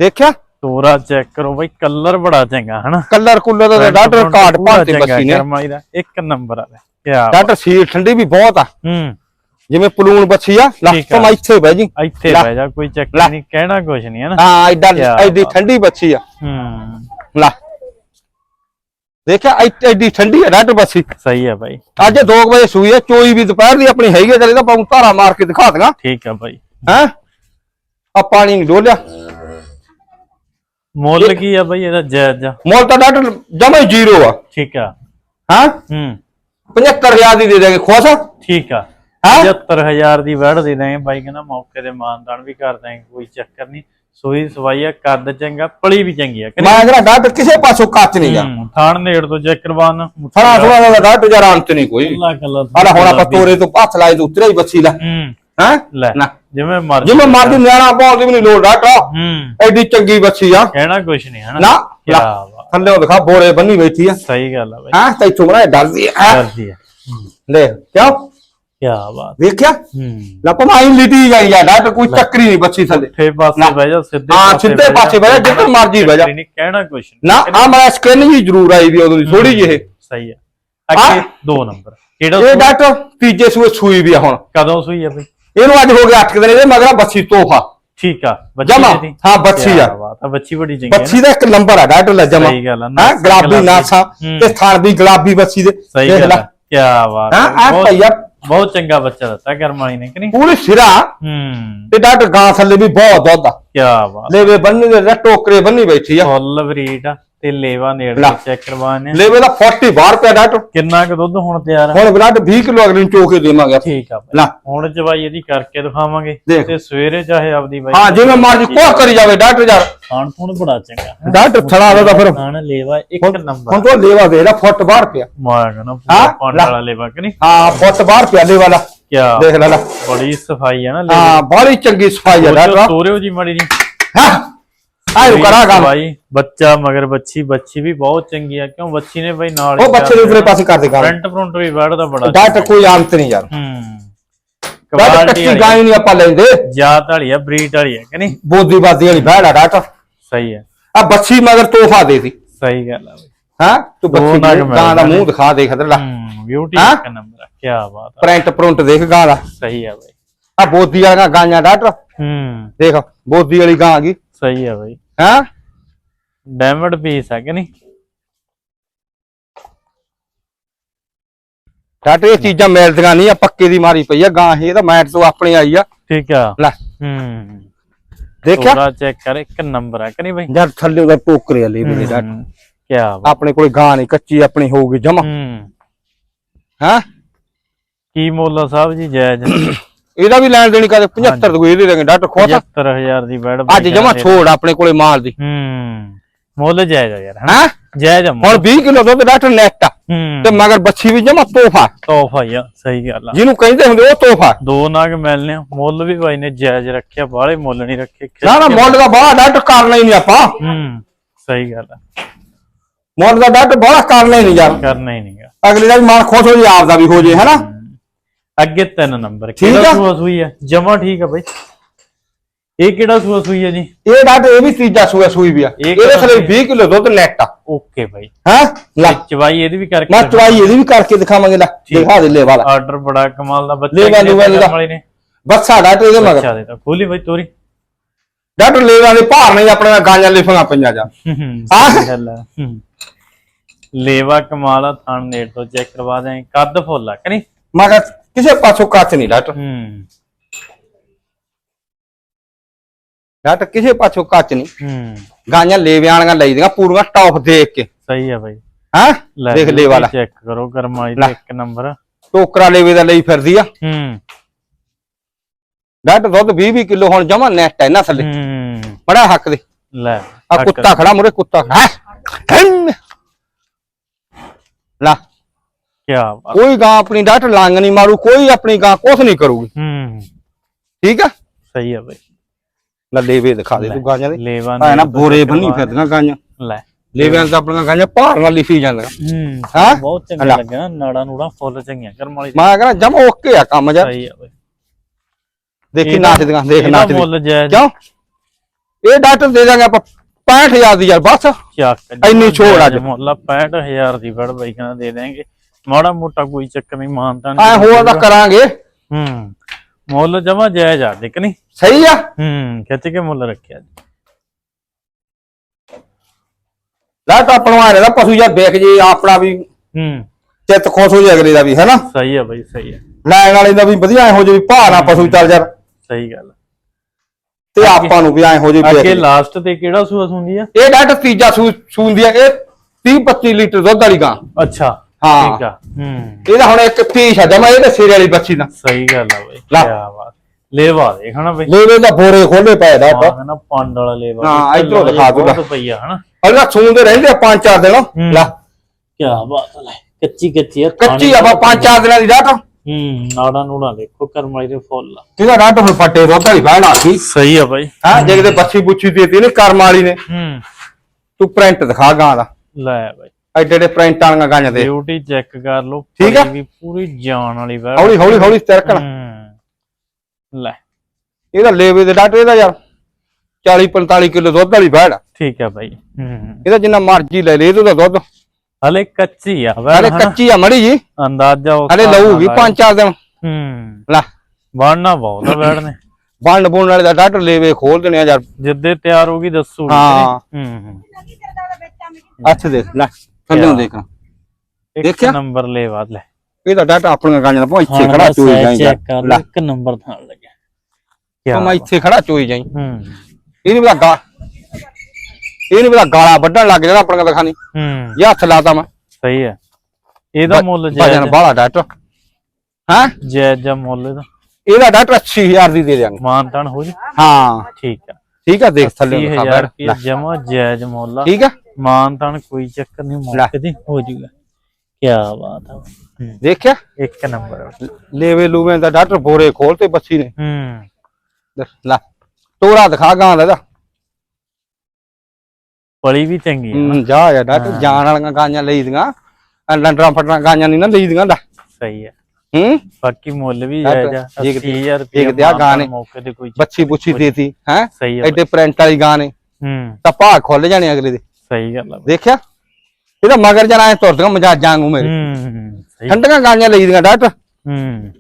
Speaker 2: ਦੇਖਿਆ?
Speaker 1: ਤੋਰਾ ਚੈੱਕ ਕਰੋ ਬਾਈ ਕਲਰ ਬੜਾ ਚੰਗਾ ਹਨਾ?
Speaker 2: ਕਲਰ ਕੁੱਲਰ ਦਾ ਡਾਕਟਰ ਕਾਰਡ ਭੰਤੇ ਬੱਚੀ ਨੇ।
Speaker 1: ਇੱਕ ਨੰਬਰ ਆ ਕੀ
Speaker 2: ਡਾਕਟਰ ਸੀਲ ਠੰਡੀ ਵੀ ਬਹੁਤ ਆ।
Speaker 1: ਹੂੰ।
Speaker 2: ਜਿਵੇਂ ਪਲੂਣ ਬੱਚੀ ਆ
Speaker 1: ਠੀਕ ਆ।
Speaker 2: ਲੱਖ ਮੈਂ ਇੱਥੇ ਬਹਿ ਜੀ।
Speaker 1: ਇੱਥੇ। ਬਹਿ ਜਾ ਕੋਈ ਚੱਕਰ
Speaker 2: ਲੈ।
Speaker 1: ਨਹੀਂ ਕਹਿਣਾ ਕੁਛ ਨਹੀਂ
Speaker 2: ਹਾਂ ਐਡਾ
Speaker 1: ਕਿਆ
Speaker 2: ਐਡੀ
Speaker 1: ਬਾਤ।
Speaker 2: ਠੰਡੀ ਬੱਚੀ ਆ।
Speaker 1: ਹੂੰ।
Speaker 2: ਲਾ। ਦੇਖਿਆ ਐਡੀ ਠੰਡੀ ਆ ਡਾਕਟਰ ਬੱਚੀ
Speaker 1: ਸਹੀ ਆ ਬਾਈ।
Speaker 2: ਅੱਜ 2 ਵਜੇ ਸੂਈ ਆ ਚੋਈ ਵੀ ਦੁਪਹਿਰ ਦੀ ਆਪਣੀ ਹੈਗੀ ਚਲੇ ਤਾਂ ਪਾਉਂ ਧਾਰਾ ਮਾਰ ਕੇ ਦਿਖਾ ਦਿਆਂ।
Speaker 1: ਠੀਕ ਆ ਬਾਈ।
Speaker 2: ਹੈ? ਆ ਪਾਣੀ ਨੀ ਡੋਲਿਆ।
Speaker 1: ਮੁੱਲ ਕੀ ਆ ਬਾਈ ਇਹਦਾ ਜਾਇਜ਼? ਜਾ
Speaker 2: ਮੁੱਲ ਤਾਂ ਡਾਕਟਰ ਜਮਾ ਹੀ ਜ਼ੀਰੋ ਆ।
Speaker 1: ਠੀਕ ਆ।
Speaker 2: ਹਾਂ?
Speaker 1: ਹੂੰ।
Speaker 2: 75000 ਦੀ ਦੇ ਦੇਗੇ ਖੁਸ਼
Speaker 1: ਠੀਕ ਆ।
Speaker 2: ਹੈਂ?
Speaker 1: 75000 ਦੀ ਵੜ ਦੇ ਦਾਂਗੇ ਬਾਈ ਕਹਿੰਦਾ ਮੌਕੇ ਤੇ ਮਾਨਦਾਨ ਵੀ ਕਰ ਦਾਂਗੇ ਕੋਈ ਚੱਕਰ ਨਹੀਂ। ਸੋਈ ਸਵਾਈ ਆ ਕੱਦ ਚੰਗਾ ਪਲੀ ਵੀ ਚੰਗੀ ਆ।
Speaker 2: ਮੈਂ ਕਹਿੰਦਾ ਡਾਕਟਰ ਕਿਸੇ ਪਾਸੋਂ ਕੱਚ ਨਹੀਂ ਜਾ
Speaker 1: ਹੂੰ ਥਾਣ ਨੇੜ ਤੋਂ ਚੈੱਕ ਕਰਵਾਨ
Speaker 2: ਫੜਾ ਥੋੜਾ ਦਾ ਡਾਕਟਰ ਜਰਾ ਅੰਤ ਨਹੀਂ ਕੋਈ।
Speaker 1: ਕੱਲਾ
Speaker 2: ਆਲਾ ਹੁਣ ਆਪਾਂ ਤੋਰੇ ਤੋਂ ਹੱਥ ਲਾਏ ਤੇ ਉਤਰਿਆ ਹੀ ਦਾ
Speaker 1: ਹੂੰ।
Speaker 2: ਹੈ?
Speaker 1: ਲੈ
Speaker 2: ਨਾ।
Speaker 1: ਜਿਵੇਂ ਮਰਜ਼ੀ
Speaker 2: ਜਿਵੇਂ ਮਰਦੀ ਨਿਆਣਾ ਪਾਉਣ ਦੀ ਵੀ ਨਹੀਂ ਲੋੜ ਡਾਕਟਰ।
Speaker 1: ਹੂੰ।
Speaker 2: ਐਡੀ ਚੰਗੀ ਬੱਚੀ ਆ।
Speaker 1: ਕਹਿਣਾ ਕੁਛ ਨਹੀਂ ਹਨਾ?
Speaker 2: ਨਾ
Speaker 1: ਕਿਆ। ਬਾਤ।
Speaker 2: ਥੱਲੇ ਉਹ ਦਿਖਾ ਬੋਰੇ ਬੰਨੀ ਬੈਠੀ ਆ।
Speaker 1: ਸਹੀ ਗੱਲ ਆ ਬਾਈ।
Speaker 2: ਹਾਂ ਤੇ ਇੱਥੋਂ ਬਣਾ ਡਰਦੀ ਆ। ਹੈਂ?
Speaker 1: ਕਰਦੀ ਆ।
Speaker 2: ਲੈ ਕਿਉਂ?
Speaker 1: ਕੀ ਬਾਤ
Speaker 2: ਵੇਖਿਆ
Speaker 1: ਹੂੰ
Speaker 2: ਨਾ ਪਮਾਈ ਲਿਟੀ ਗਈ ਆ ਡਾਕਟਰ ਕੋਈ ਚੱਕਰੀ ਨਹੀਂ ਬੱਚੀ ਥੱਲੇ
Speaker 1: ਫੇ ਪਾਸੇ
Speaker 2: ਨਾ।
Speaker 1: ਬਹਿ ਜਾ ਸਿੱਧੇ
Speaker 2: ਹਾਂ, ਸਿੱਧੇ ਪਾਸੇ ਬਹਿ ਜਾ, ਜਿੱਧਰ ਮਰਜ਼ੀ ਬਹਿ ਜਾ।
Speaker 1: ਨਹੀਂ ਕਹਿਣਾ ਕੁਛ ਨੀ।
Speaker 2: ਨਾ ਆ ਮੈਂ ਸਕਿਨ ਜੀ ਜ਼ਰੂਰ ਆਈ ਵੀ ਉਦੋਂ ਦੀ ਥੋੜੀ ਜਿਹੀ
Speaker 1: ਸਹੀ ਆ ਅੱਗੇ ਦੋ ਨੰਬਰ ਕਿਹੜਾ
Speaker 2: ਇਹ
Speaker 1: ਸੂਆ?
Speaker 2: ਡਾਕਟਰ ਤੀਜੇ ਸੂਏ ਸੂਈ ਵੀ ਆ ਹੁਣ
Speaker 1: ਕਦੋਂ ਸੂਈ ਆ ਬਈ
Speaker 2: ਇਹਨੂੰ ਅੱਜ ਹੋ ਗਿਆ 8 ਦਿਨ ਇਹਦੇ ਮਗਰ ਬੱਚੀ ਤੋਹਫਾ
Speaker 1: ਠੀਕ ਆ
Speaker 2: ਜਮਾਂ।
Speaker 1: ਇਹਦੀ?
Speaker 2: ਹਾਂ, ਬੱਚੀ
Speaker 1: ਕਿਆ
Speaker 2: ਆ।
Speaker 1: ਬਾਤ ਆ ਬੱਚੀ ਬੜੀ ਚੰਗੀ ਹੈ
Speaker 2: ਬੱਚੀ ਦਾ ਇੱਕ ਨੰਬਰ ਆ ਡਾਕਟਰ ਲੈ ਜਮਾ
Speaker 1: ਸਹੀ ਗੱਲ ਆ,
Speaker 2: ਗੁਲਾਬੀ। ਨਾਸਾਂ। ਤੇ ਗੁਲਾਬੀ ਬੱਚੀ ਦੇ
Speaker 1: ਸਹੀ ਗੱਲ ਆ ਕੀ ਬਾਤ ਆ,
Speaker 2: ਆ
Speaker 1: ਬਹੁਤ-
Speaker 2: ਭਈਆ
Speaker 1: ਬਹੁਤ ਚੰਗਾ ਬੱਚਾ ਦਿੱਤਾ ਕਰਮਾਲੀ ਨੇ ਕਿ ਨਹੀਂ?
Speaker 2: ਪੂਰੀ ਸਿਰਾ
Speaker 1: ਹੂੰ।
Speaker 2: ਤੇ ਡਾਕਟਰ ਗਾਂ ਥੱਲੇ ਵੀ ਬਹੁਤ ਦੁੱਧ ਆ।
Speaker 1: ਕੀ ਬਾਤ।
Speaker 2: ਲੇਵੇ ਬੰਨੀ ਦੇ ਟੋਕਰੇ ਬੰਨੀ ਬੈਠੀ ਆ।
Speaker 1: ਫੁੱਲ ਬਰੀਡ ਆ। ਤੇ ਲੇਵਾ ਨੇੜ। ਚੈੱਕ ਕਰਵਾਣੇ
Speaker 2: ਲੇਵੇ ਦਾ 40 ਬਾਹਰ ਰੁਪਏ ਡਾਕਟਰ।
Speaker 1: ਕਿੰਨਾ ਕੁ ਦੁੱਧ ਹੁਣ ਤਿਆਰ ਆ?
Speaker 2: ਹੁਣ ਬਲੱਡ 20 ਕਿਲੋ ਅਗਲੇ ਨੂੰ ਚੋਕੇ ਦੇਵਾਂਗੇ।
Speaker 1: ਠੀਕ ਆ।
Speaker 2: ਲੈ।
Speaker 1: ਹੁਣ ਜਵਾਈ ਇਹਦੀ ਕਰਕੇ ਦਿਖਾਵਾਂਗੇ।
Speaker 2: ਦੇਖ।
Speaker 1: ਤੇ ਸਵੇਰੇ ਚਾਹੇ ਆਪਦੀ ਬਾਈ
Speaker 2: ਹਾਂ ਜਿਵੇਂ ਮਰਜ਼ੀ ਕੋਹ ਕਰੀ ਜਾਵੇ ਡਾਕਟਰ ਯਾਰ।
Speaker 1: ਖਾਣ ਖੂਣ ਬੜਾ ਚੰਗਾ।
Speaker 2: ਡਾਕਟਰ ਥੜਾ ਦਾ ਫਿਰ।
Speaker 1: ਖਾਣ ਲੇਵਾ ਇੱਕ ਨੰਬਰ।
Speaker 2: ਹੁਣ ਤੋਂ ਲੇਵਾ ਇਹਦਾ ਫੁੱਟ ਬਾਹਰ ਪਿਆ।
Speaker 1: ਮਾਰ ਨਾ
Speaker 2: ਹਾਂ?
Speaker 1: ਪਾਣ। ਵਾਲਾ ਲੇਵਾ ਕਿ ਨਹੀਂ?
Speaker 2: ਹਾਂ ਫੁੱਟ ਬਾਹਰ ਪਿਆ ਲੇਵਾ ਦਾ।
Speaker 1: ਕਿਆ
Speaker 2: ਦੇਖ ਲੈ ਲੈ।
Speaker 1: ਬੜੀ ਸਫ਼ਾਈ ਆ ਨਾ
Speaker 2: ਹਾਂ ਬੜੀ ਚੰਗੀ ਸਫ਼ਾਈ ਆ ਡਾਕਟਰ।
Speaker 1: ਤੋਰਿਓ ਜੀ ਮੜੀ ਜੀ।
Speaker 2: ਹਾਂ? ਆਇਓ ਕਰਾ ਕੰਮ।
Speaker 1: ਸਫ਼ਾਈ ਬੱਚਾ ਮਗਰ ਬੱਚੀ ਬੱਚੀ ਵੀ ਬਹੁਤ ਚੰਗੀ ਆ। ਕਿਉਂ ਬੱਚੀ ਨੇ ਬਈ ਨਾਲ
Speaker 2: ਉਹ ਬੱਚੇ ਦੇ ਉਪਰੇ ਪਾਸੇ ਕਰ ਦੇ
Speaker 1: ਫਰੰਟ ਫਰੰਟ ਵੀ ਵੜਦਾ ਬੜਾ
Speaker 2: ਡਾਕਟਰ ਕੋਈ ਆਮਤ ਨਹੀਂ ਯਾਰ।
Speaker 1: ਹੂੰ।
Speaker 2: ਕੱਚੀ
Speaker 1: ਵਾਲੀ।
Speaker 2: ਗਾਂ ਨਹੀਂ ਆਪਾਂ ਲੈਂਦੇ।
Speaker 1: ਜਾਤ ਵਾਲੀ ਆ ਬਰੀਡ ਵਾਲੀ ਆ ਕਿ ਨਹੀਂ?
Speaker 2: ਬੋਦੀ ਬਾਦੀ ਵਾਲੀ ਬਹਿੜਾ ਡਾਕਟਰ
Speaker 1: ਸਹੀ ਆ।
Speaker 2: ਆ ਬੱਚੀ ਮਗਰ ਤੋਹਫਾ ਦੇ ਦੀ
Speaker 1: ਸਹੀ ਗੱਲ ਆ ਬਈ।
Speaker 2: ਹਾਂ? ਤੂੰ
Speaker 1: ਦੋ
Speaker 2: ਬੱਚੀ ਗਾਂ ਦਾ। ਮੂੰਹ ਦਿਖਾ ਦੇਖ
Speaker 1: ਹੂੰ ਬਿਊਟੀ? ਇੱਕ ਨੰਬਰ ਆ ਕੀ ਬਾਤ ਆ।
Speaker 2: ਪ੍ਰਿੰਟ ਪ੍ਰਿੰਟ ਦੇਖ ਗਾਂ ਦਾ।
Speaker 1: ਸਹੀ ਆ ਬਈ।
Speaker 2: ਆ ਬੋਦੀ ਵਾਲੀਆਂ ਗਾਂਆਂ ਡਾਕਟਰ
Speaker 1: ਹੂੰ।
Speaker 2: ਦੇਖ ਬੋਦੀ ਵਾਲੀ ਗਾਂ ਆ ਗਈ।
Speaker 1: ਸਹੀ ਆ ਬਾਈ।
Speaker 2: ਹੈ?
Speaker 1: ਡਾਇਮੰਡ ਪੀਸ ਹੈ ਕਿ ਨਹੀਂ?
Speaker 2: ਡਾਕਟਰ ਇਹ ਚੀਜ਼ਾਂ ਮਿਲਦੀਆਂ ਨਹੀਂ ਆ ਪੱਕੇ ਦੀ ਮਾਰੀ ਪਈ ਆ ਗਾਂ ਇਹ ਤਾਂ ਮੈਟ ਤੋਂ ਆਪਣੇ ਆਈ ਆ।
Speaker 1: ਠੀਕ ਆ।
Speaker 2: ਲੈ।
Speaker 1: ਹੂੰ।
Speaker 2: ਦੇਖਿਆ?
Speaker 1: ਪੂਰਾ ਚੈੱਕ ਕਰ ਇੱਕ ਨੰਬਰ ਹੈ ਕਿ ਨਹੀਂ ਬਾਈ?
Speaker 2: ਯਾਰ ਥੱਲੇ ਉਹਦਾ ਟੋਕਰੇ ਆ ਲੈ ਵੀ ਡਾਕਟਰ
Speaker 1: ਬਾਤ।
Speaker 2: ਆਪਣੇ ਕੋਲੇ ਗਾਂ ਨਹੀਂ ਕੱਚੀ ਆਪਣੀ ਹੋਊਗੀ ਜਮਾ।
Speaker 1: ਹੂੰ।
Speaker 2: ਹੈ?
Speaker 1: ਕੀ ਮੁੱਲ ਆ ਸਾਹਿਬ ਜੀ ਜਾਇਜ਼?
Speaker 2: ਇਹਦਾ ਵੀ ਲੈਣ ਦੇਣੀ ਕਦੇ 75 ਦੇ ਕੋਈ ਇਹਦੇ ਦੇਣਗੇ ਡਾਕਟਰ ਖੋਤਾ।
Speaker 1: 75000 ਦੀ ਬੈਡ
Speaker 2: ਅੱਜ ਜਮਾ ਛੋੜ ਆਪਣੇ ਕੋਲੇ ਮਾਲ ਦੀ।
Speaker 1: ਹੂੰ ਮੁੱਲ ਜਾਇਜ਼ ਯਾਰ
Speaker 2: ਹੈ?
Speaker 1: ਜਾਇਜ਼
Speaker 2: ਹੁਣ
Speaker 1: ਮੁੱਲ।
Speaker 2: 20 ਕਿਲੋ ਦੁੱਧ ਡਾਕਟਰ
Speaker 1: ਹੂੰ।
Speaker 2: ਤੇ ਮਗਰ ਬੱਚੀ ਵੀ ਜਮਾ ਤੋਹਫਾ।
Speaker 1: ਤੋਹਫਾ ਆ ਸਹੀ ਗੱਲ ਆ।
Speaker 2: ਜਿਹਨੂੰ ਕਹਿੰਦੇ ਹੁੰਦੇ ਉਹ ਤੋਹਫਾ।
Speaker 1: ਦੋ ਨਾਗ ਮਿਲਨੇ ਮੁੱਲ ਵੀ ਬਾਈ ਨੇ ਜਾਇਜ਼ ਰੱਖਿਆ ਬਾਹਲੇ ਮੁੱਲ ਨਹੀਂ ਰੱਖੇ
Speaker 2: ਨਾ ਨਾ ਮੁੱਲ ਦਾ ਬਾਹਲਾ ਡਾਕਟਰ ਕਰਨਾ ਹੀ ਨਹੀਂ ਆਪਾਂ।
Speaker 1: ਹੂੰ ਸਹੀ ਗੱਲ ਆ।
Speaker 2: ਮੁੱਲ ਦਾ ਡਾਕਟਰ ਬਾਹਲਾ ਕਰਨਾ ਹੀ ਨਹੀਂ ਯਾਰ।
Speaker 1: ਕਰਨਾ ਹੀ ਨਹੀਂਗਾ
Speaker 2: ਅਗਲੇ ਦਾ ਵੀ ਮਨ ਖੁਸ਼ ਹੋ ਜੇ ਆਪ ਦਾ ਵੀ ਹੋ ਜੇ ਹੈਨਾ?
Speaker 1: ਅੱਗੇ ਤਿੰਨ ਨੰਬਰ ਕਿਹੜਾ
Speaker 2: ਆ।
Speaker 1: ਸੂਆ ਸੂਈ ਆ? ਜਮਾ ਠੀਕ ਆ ਬਾਈ। ਇਹ ਕਿਹੜਾ ਸੂਆ ਸੂਈ ਆ ਜੀ?
Speaker 2: ਇਹ ਡਾਕਟਰ ਇਹ ਵੀ ਤੀਜਾ ਸੂਆ ਸੂਈ ਵੀ ਆ।
Speaker 1: ਇਹ
Speaker 2: ਇਹਦੇ
Speaker 1: ਕਿਹੜਾ
Speaker 2: ਥਲੇ
Speaker 1: ਸੂਈ?
Speaker 2: 20 ਕਿਲੋ ਦੁੱਧ ਨੈਟ ਆ।
Speaker 1: Okay bye.
Speaker 2: ਹੈ? ਲੈ।
Speaker 1: ਚਵਾਈ ਇਹਦੀ ਵੀ ਕਰਕੇ
Speaker 2: ਮੈਂ ਚਵਾਈ ਇਹਦੀ ਵੀ ਕਰਕੇ ਦਿਖਾਵਾਂਗੇ ਲੈ। ਦਿਖਾ ਦੇ ਲੈ ਵਾਲਾ।
Speaker 1: ਆਰਡਰ ਬੜਾ ਕਮਾਲ ਦਾ ਬੱਚਾ
Speaker 2: ਲੈ ਵਾ, ਲੈ ਵਾ, ਲੈ ਵਾ।
Speaker 1: ਵਾਲੇ। ਨੇ।
Speaker 2: ਬੱਸਾ ਡਾਕਟਰ ਇਹਦੇ ਮਗਰ।
Speaker 1: ਅੱਛਾ ਦੇ ਤਾਂ ਖੋਲੀ ਬਾਈ ਤੋਰੀ।
Speaker 2: ਡਾਕਟਰ ਲੇਵਾਂ ਦੇ ਭਾਰ ਨਹੀਂ ਆਪਣੇ ਨਾਲ ਗਾਂਜਾਂ ਲਿਫਾਂ ਪਈਆਂ ਜਾ।
Speaker 1: ਸਹੀ ਗੱਲ ਆ ਹੂੰ। ਲੇਵਾ ਕਮਾਲ ਆ ਥਣ ਨੇੜ ਤੋਂ ਚੈੱਕ ਕਰਵਾ ਦੇ ਕੱਦ ਫੁੱਲ ਆ ਕਿ ਨਹੀਂ?
Speaker 2: ਮੈਂ ਕਿਹਾ ਕਿਸੇ ਪਾਸੋਂ ਕੱਚ ਨਹੀਂ ਡਾਕਟਰ।
Speaker 1: ਹੂੰ।
Speaker 2: ਡਾਕਟਰ ਕਿਸੇ ਪਾਸੋਂ ਕੱਚ ਨਹੀਂ।
Speaker 1: ਹੂੰ।
Speaker 2: ਲੇਵਿਆਂ ਵਾਲੀਆਂ ਲਈ ਦੀਆਂ ਪੂਰੀਆਂ ਟੌਪ ਦੇਖ ਕੇ।
Speaker 1: ਸਹੀ ਆ ਬਾਈ।
Speaker 2: ਹੈ? ਦੇਖ ਲੈ। ਵਾਲਾ
Speaker 1: ਚੈੱਕ ਕਰੋ ਕਰਮਾਈ
Speaker 2: ਲੈ।
Speaker 1: ਦੇ ਇੱਕ ਨੰਬਰ।
Speaker 2: ਟੋਕਰਾ ਲੇਵੇ ਦਾ ਲਈ ਫਿਰਦੀ ਆ।
Speaker 1: ਹੂੰ।
Speaker 2: ਡਾਕਟਰ ਦੁੱਧ 20 20 ਕਿਲੋ ਹੁਣ ਜਮਾ ਨੈਟ ਹੈ ਨਾ ਥੱਲੇ।
Speaker 1: ਹੂੰ।
Speaker 2: ਬੜਾ ਹੱਕ ਦੇ।
Speaker 1: ਲੈ
Speaker 2: ਆ ਕੁੱਤਾ ਖੜਾ ਮੁਰੇ ਕੁੱਤਾ ਖੜਾ। ਹੈਂ। ਲਾ।
Speaker 1: ਕੀ ਬਾਤ।
Speaker 2: ਕੋਈ ਗਾਂ ਆਪਣੀ ਡਾਕਟਰ ਲੰਗ ਨਹੀਂ ਮਾਰੂ ਕੋਈ ਆਪਣੀ ਗਾਂ ਕੁਛ ਨਹੀਂ ਕਰੂਗੀ।
Speaker 1: ਹੂੰ।
Speaker 2: ਠੀਕ ਆ?
Speaker 1: ਸਹੀ ਆ ਬਾਈ।
Speaker 2: ਲੈ ਲੇਵੇ ਦਿਖਾ ਦੇ ਤੂੰ ਗਾਂਆਂ ਦੇ।
Speaker 1: ਲੇਵਾ
Speaker 2: ਆ ਨਾ
Speaker 1: ਤੋਂ
Speaker 2: ਬੋਰੇ ਬੰਨੀ ਫਿਰਦੀਆਂ ਗਾਂਆਂ
Speaker 1: ਲੈ।
Speaker 2: ਲੇਵਿਆਂ ਦਾ ਆਪਣੀਆਂ ਗਾਂਆਂ ਭਾਰ ਨਾਲ ਲਿਖੀ ਜਾਂਦੀਆਂ।
Speaker 1: ਹੂੰ
Speaker 2: ਹਾਂ?
Speaker 1: ਬਹੁਤ ਚੰਗਾ। ਲੱਗਿਆ ਨਾੜਾ ਨੂੜਾ ਫੁੱਲ ਚੰਗੀਆਂ ਕਰਮ ਵਾਲੀ
Speaker 2: ਮੈਂ ਕਹਿੰਦਾ ਜਮ ਓਕੇ ਆ ਕੰਮ ਯਾਰ
Speaker 1: ਸਹੀ ਆ ਬਾਈ।
Speaker 2: ਦੇਖੀ ਨਾਚਦੀਆਂ ਦੇਖ
Speaker 1: ਇਹਦਾ
Speaker 2: ਨਾਚਦੀ
Speaker 1: ਮੁੱਲ ਜਾਇਜ਼
Speaker 2: ਕਿਉਂ? ਇਹ ਡਾਕਟਰ ਦੇ ਦਾਂਗੇ ਆਪਾਂ 65000 ਦੀ ਯਾਰ ਬਸ। ਇੰਨੀ ਛੋੜ ਅੱਜ।
Speaker 1: ਮੁੱਲ 65000 ਦੀ ਬੜ ਬਾਈ ਕਹਿੰਦਾ ਦੇ ਦੇਣਗੇ ਮਾੜਾ ਮੋਟਾ ਕੋਈ ਚੱਕਰ ਨਹੀਂ ਮਾਨਤਾ
Speaker 2: ਐ ਹੋਰ ਤਾਂ ਕਰਾਂਗੇ।
Speaker 1: ਹੂੰ ਮੁੱਲ ਜਮਾ ਜਾਇਜ਼ ਆ ਦੇਖ ਨਹੀਂ
Speaker 2: ਸਹੀ ਆ।
Speaker 1: ਹੂੰ ਖਿੱਚ ਕੇ ਮੁੱਲ ਰੱਖਿਆ ਜੀ।
Speaker 2: ਲੈ ਤਾਂ ਆਪਣਾ ਇਹਦਾ ਪਸ਼ੂ ਯਾਰ ਵੇਖ ਜੇ ਆਪਣਾ ਵੀ
Speaker 1: ਹੂੰ।
Speaker 2: ਚਿੱਤ ਖੁਸ਼ ਹੋ ਜੇ ਅਗਲੇ ਦਾ ਵੀ ਹੈਨਾ?
Speaker 1: ਸਹੀ ਆ ਬਾਈ ਸਹੀ ਆ।
Speaker 2: ਲੈਣ ਵਾਲੇ ਦਾ ਵੀ ਵਧੀਆ ਐ ਹੋ ਜੇ ਵੀ ਭਾਅ ਨਾ ਪਸ਼ੂ ਚੱਲ ਯਾਰ
Speaker 1: ਸਹੀ ਗੱਲ।
Speaker 2: ਤੇ ਆਪਾਂ ਨੂੰ ਵੀ ਐ ਹੋ ਜੇ
Speaker 1: ਅੱਗੇ। ਲਾਸਟ ਤੇ ਕਿਹੜਾ ਸੂਆ ਸੁੰਦੀ ਆ?
Speaker 2: ਇਹ ਡਾਕਟਰ ਤੀਜਾ ਸੂ ਸੂੰਦੀ ਆ ਇਹ 30 25 ਲੀਟਰ ਦੁੱਧ ਵਾਲੀ ਗਾਂ।
Speaker 1: ਅੱਛਾ।
Speaker 2: ਹਾਂ।
Speaker 1: ਠੀਕ ਆ। ਹੂੰ।
Speaker 2: ਇਹਦਾ ਹੁਣ ਇੱਕ ਪੀਸ ਆ ਜਮਾ ਇਹਦੇ ਸਿਰੇ ਵਾਲੀ ਬੱਚੀ ਦਾ
Speaker 1: ਸਹੀ ਗੱਲ ਆ ਬਾਈ
Speaker 2: ਲਾ।
Speaker 1: ਕੀ ਬਾਤ। ਲੇਵਾ ਦੇਖ ਹਨਾ ਬਾਈ।
Speaker 2: ਲੈਵੇ ਦਾ ਬੋਰੇ ਖੋਲੇ ਪਏ ਦਾ
Speaker 1: ਹਾਂ ਨਾ ਪੰਡ ਵਾਲਾ ਲੇਵਾ।
Speaker 2: ਹਾਂ, ਇੱਧਰੋਂ ਦਿਖਾ ਦੂਗਾ।
Speaker 1: ਬਹੁਤ ਹਨਾ।
Speaker 2: ਅਗਲਾ ਸੂੰਦੇ ਰਹਿੰਦੇ ਆ ਪੰਜ ਚਾਰ ਦਿਨ।
Speaker 1: ਹੂੰ।
Speaker 2: ਲੈ।
Speaker 1: ਕੀ ਬਾਤ ਲੈ ਕੱਚੀ ਕੱਚੀ ਆ
Speaker 2: ਕੱਚੀ ਆ ਬਾ ਪੰਜ ਚਾਰ ਦਿਨਾਂ ਦੀ ਡਾਕਟਰ
Speaker 1: ਹੂੰ ਨਾੜਾ ਨੂੜਾ ਦੇਖੋ ਕਰਮ ਵਾਲੀ ਦੇ ਫੁੱਲ ਆ।
Speaker 2: ਇਹਦਾ ਫਿਰ ਪੱਟੇ ਦੁੱਧ ਵਾਲੀ ਬਹਿਣ ਆ ਗਈ।
Speaker 1: ਸਹੀ ਆ ਬਾਈ।
Speaker 2: ਹਾਂ ਜੇ ਕਿਤੇ ਬੱਚੀ ਬੁੱਚੀ ਦੇਤੀ ਨੇ ਕਰਮ ਵਾਲੀ ਨੇ।
Speaker 1: ਹੂੰ।
Speaker 2: ਤੂੰ ਪ੍ਰਿੰਟ ਦਿਖਾ ਗਾਂ ਦਾ।
Speaker 1: ਲੈ ਬਾਈ।
Speaker 2: ਐਡੇ ਐਡੇ ਪ੍ਰਿੰਟ ਵਾਲੀਆਂ ਗਾਂ ਦੇ।
Speaker 1: ਬਿਊਟੀ ਚੈੱਕ ਕਰ ਲਓ
Speaker 2: ਠੀਕ ਆ?
Speaker 1: ਬੜੀ ਵੀ ਪੂਰੀ ਜਾਨ ਵਾਲੀ ਬੈਠ
Speaker 2: ਹੌਲੀ ਹੌਲੀ ਹੌਲੀ ਤਿਰਕਣ।
Speaker 1: ਲੈ।
Speaker 2: ਇਹਦਾ ਲੇਵੇ ਦੇ ਡਾਕਟਰ ਇਹਦਾ ਯਾਰ 40 45 ਕਿਲੋ ਦੁੱਧ ਵਾਲੀ ਬਹਿੜ ਆ।
Speaker 1: ਠੀਕ ਆ ਹੂੰ।
Speaker 2: ਇਹਦਾ ਜਿੰਨਾ ਮਰਜ਼ੀ ਲੈ ਲੈ ਇਹਦਾ ਦੁੱਧ।
Speaker 1: ਹਲੇ ਕੱਚੀ ਆ
Speaker 2: ਹਲੇ ਕੱਚੀ ਆ ਮੜੀ ਜੀ।
Speaker 1: ਅੰਦਾਜ਼ਾ ਉਸ
Speaker 2: ਹਲੇ ਲਊਗੀ
Speaker 1: ਲਾਇਆ।
Speaker 2: ਪੰਜ ਚਾਰ ਦਿਨ।
Speaker 1: ਹੂੰ।
Speaker 2: ਲੈ।
Speaker 1: ਬਣਨਾ ਬਹੁਤ ਆ ਬੈਠ ਨੇ।
Speaker 2: ਬੰਡ ਬੁੰਡ ਵਾਲੇ ਦਾ ਡਾਕਟਰ ਲੇਵੇ ਖੋਲ ਦੇਣੇ ਆ ਯਾਰ।
Speaker 1: ਜਿੱਦੇ ਤਿਆਰ ਹੋਗੀ ਦੱਸੂ।
Speaker 2: ਹਾਂ।
Speaker 1: ਹੂੰ ਹੂੰ।
Speaker 2: ਅੱਛ ਦੇਖ ਲੈ। ਥੱਲੇ
Speaker 1: ਇੱਕ
Speaker 2: ਦੇਖਿਆ?
Speaker 1: ਨੰਬਰ ਲੈ ਬਾਦ ਲੈ।
Speaker 2: ਇਹਦਾ ਡਾਟਾ ਆਪਣੀਆਂ ਗਾਂ ਦਾ ਭਾਵੇਂ ਇੱਥੇ ਖੜਾ ਚੋਈ
Speaker 1: ਇਹ ਲਓ ਇੱਕ ਨੰਬਰ ਥਾਣ ਲੱਗਿਆ। ਕੀ
Speaker 2: ਮੈਂ ਇੱਥੇ ਖੜਾ ਚੋਈ ਜਾਈਂ।
Speaker 1: ਹੂੰ।
Speaker 2: ਇਹਨੂੰ ਵੀ ਗਾ। ਇਹਨੂੰ ਵੀ ਗਾਲਾਂ ਵੱਢਣ ਲੱਗ ਜਾਣਾ ਆਪਣੀਆਂ ਦਿਖਾਣੀ
Speaker 1: ਹੂੰ।
Speaker 2: ਇਹ ਹੱਥ ਲਾਤਾ ਮੈਂ।
Speaker 1: ਸਹੀ ਹੈ। ਇਹਦਾ ਮੁੱਲ
Speaker 2: ਭਜਨ
Speaker 1: ਜਾਇਜ਼
Speaker 2: ਬਾਲਾ ਡਾਕਟਰ ਹਾਂ?
Speaker 1: ਜਾਇਜ਼ ਜਾਂ ਮੁੱਲ ਇਹਦਾ?
Speaker 2: ਇਹਦਾ ਡਾਕਟਰ 80000 ਦੀ ਦੇ ਦਿਆਂਗੇ।
Speaker 1: ਮਾਨਤਾਨ ਹੋ ਜੀ।
Speaker 2: ਹਾਂ।
Speaker 1: ਠੀਕ ਆ।
Speaker 2: ਠੀਕ ਆ ਦੇਖ ਥੱਲੇ ਦਿਖਾ
Speaker 1: 30000
Speaker 2: ਬੈਠ।
Speaker 1: ਜਮਾ ਜਾਇਜ਼ ਮੁੱਲ
Speaker 2: ਠੀਕ ਆ?
Speaker 1: ਮਾਨਤਾਨ ਕੋਈ ਚੱਕਰ ਨਹੀਂ ਮੁੱਕਦੀ ਹੋ ਜੂਗਾ। ਕੀ ਬਾਤ ਆ।
Speaker 2: ਦੇਖਿਆ?
Speaker 1: ਇੱਕ ਨੰਬਰ
Speaker 2: ਲੇਵੇ ਲੂਵੇਂ ਦਾ ਡਾਕਟਰ ਬੋਰੇ ਖੋਲ ਤੇ ਬੱਚੀ ਨੇ।
Speaker 1: ਹੂੰ।
Speaker 2: ਲੈ, ਤੋਰਾ ਦਿਖਾ ਗਾਂ ਦਾ
Speaker 1: ਪਲੀ ਵੀ ਚੰਗੀ ਆ
Speaker 2: ਜਾ ਡਾਕਟਰ ਜਾਨ ਵਾਲੀਆਂ ਗਾਂਆਂ ਲਈ ਦੀਆਂ। ਆਹ ਲੰਡਰਾਂ ਫਟਰਾਂ ਗਾਂਆਂ ਨਹੀਂ ਨਾ ਲਈ ਦੀਆਂ ਲੈ
Speaker 1: ਸਹੀ ਹੈ
Speaker 2: ਹੂੰ?
Speaker 1: ਬਾਕੀ ਮੁੱਲ ਵੀ ਜਾਇਜ਼ ਆ।
Speaker 2: ਇੱਕ-
Speaker 1: 80000 ਰੁਪਏ
Speaker 2: ਤੇ ਆਹ ਗਾਂ ਨੇ।
Speaker 1: ਮੌਕੇ ਤੇ ਕੋਈ
Speaker 2: ਬੱਚੀ ਬੁੱਚੀ ਦੇਤੀ ਹੈ?
Speaker 1: ਸਹੀ ਹੈ
Speaker 2: ਐਡੇ ਪ੍ਰਿੰਟ ਵਾਲੀ ਗਾਂ ਨੇ।
Speaker 1: ਹੂੰ।
Speaker 2: ਤਾਂ ਭਾਅ ਖੁੱਲ ਜਾਣੇ ਅਗਲੇ ਦੇ।
Speaker 1: ਸਹੀ ਗੱਲ ਆ ਬਈ।
Speaker 2: ਦੇਖਿਆ? ਇਹਦਾ ਮਗਰ ਜਣਾ ਐ ਤੁਰਦੀਆਂ ਮਜਾਜਾਂ ਵਾਂਗੂ ਮੇਰੇ।
Speaker 1: ਹੂੰ ਸਹੀ।
Speaker 2: ਠੰਡੀਆਂ ਗਾਂਆਂ ਲਈ ਦੀਆਂ ਡਾਕਟਰ।
Speaker 1: ਹੂੰ।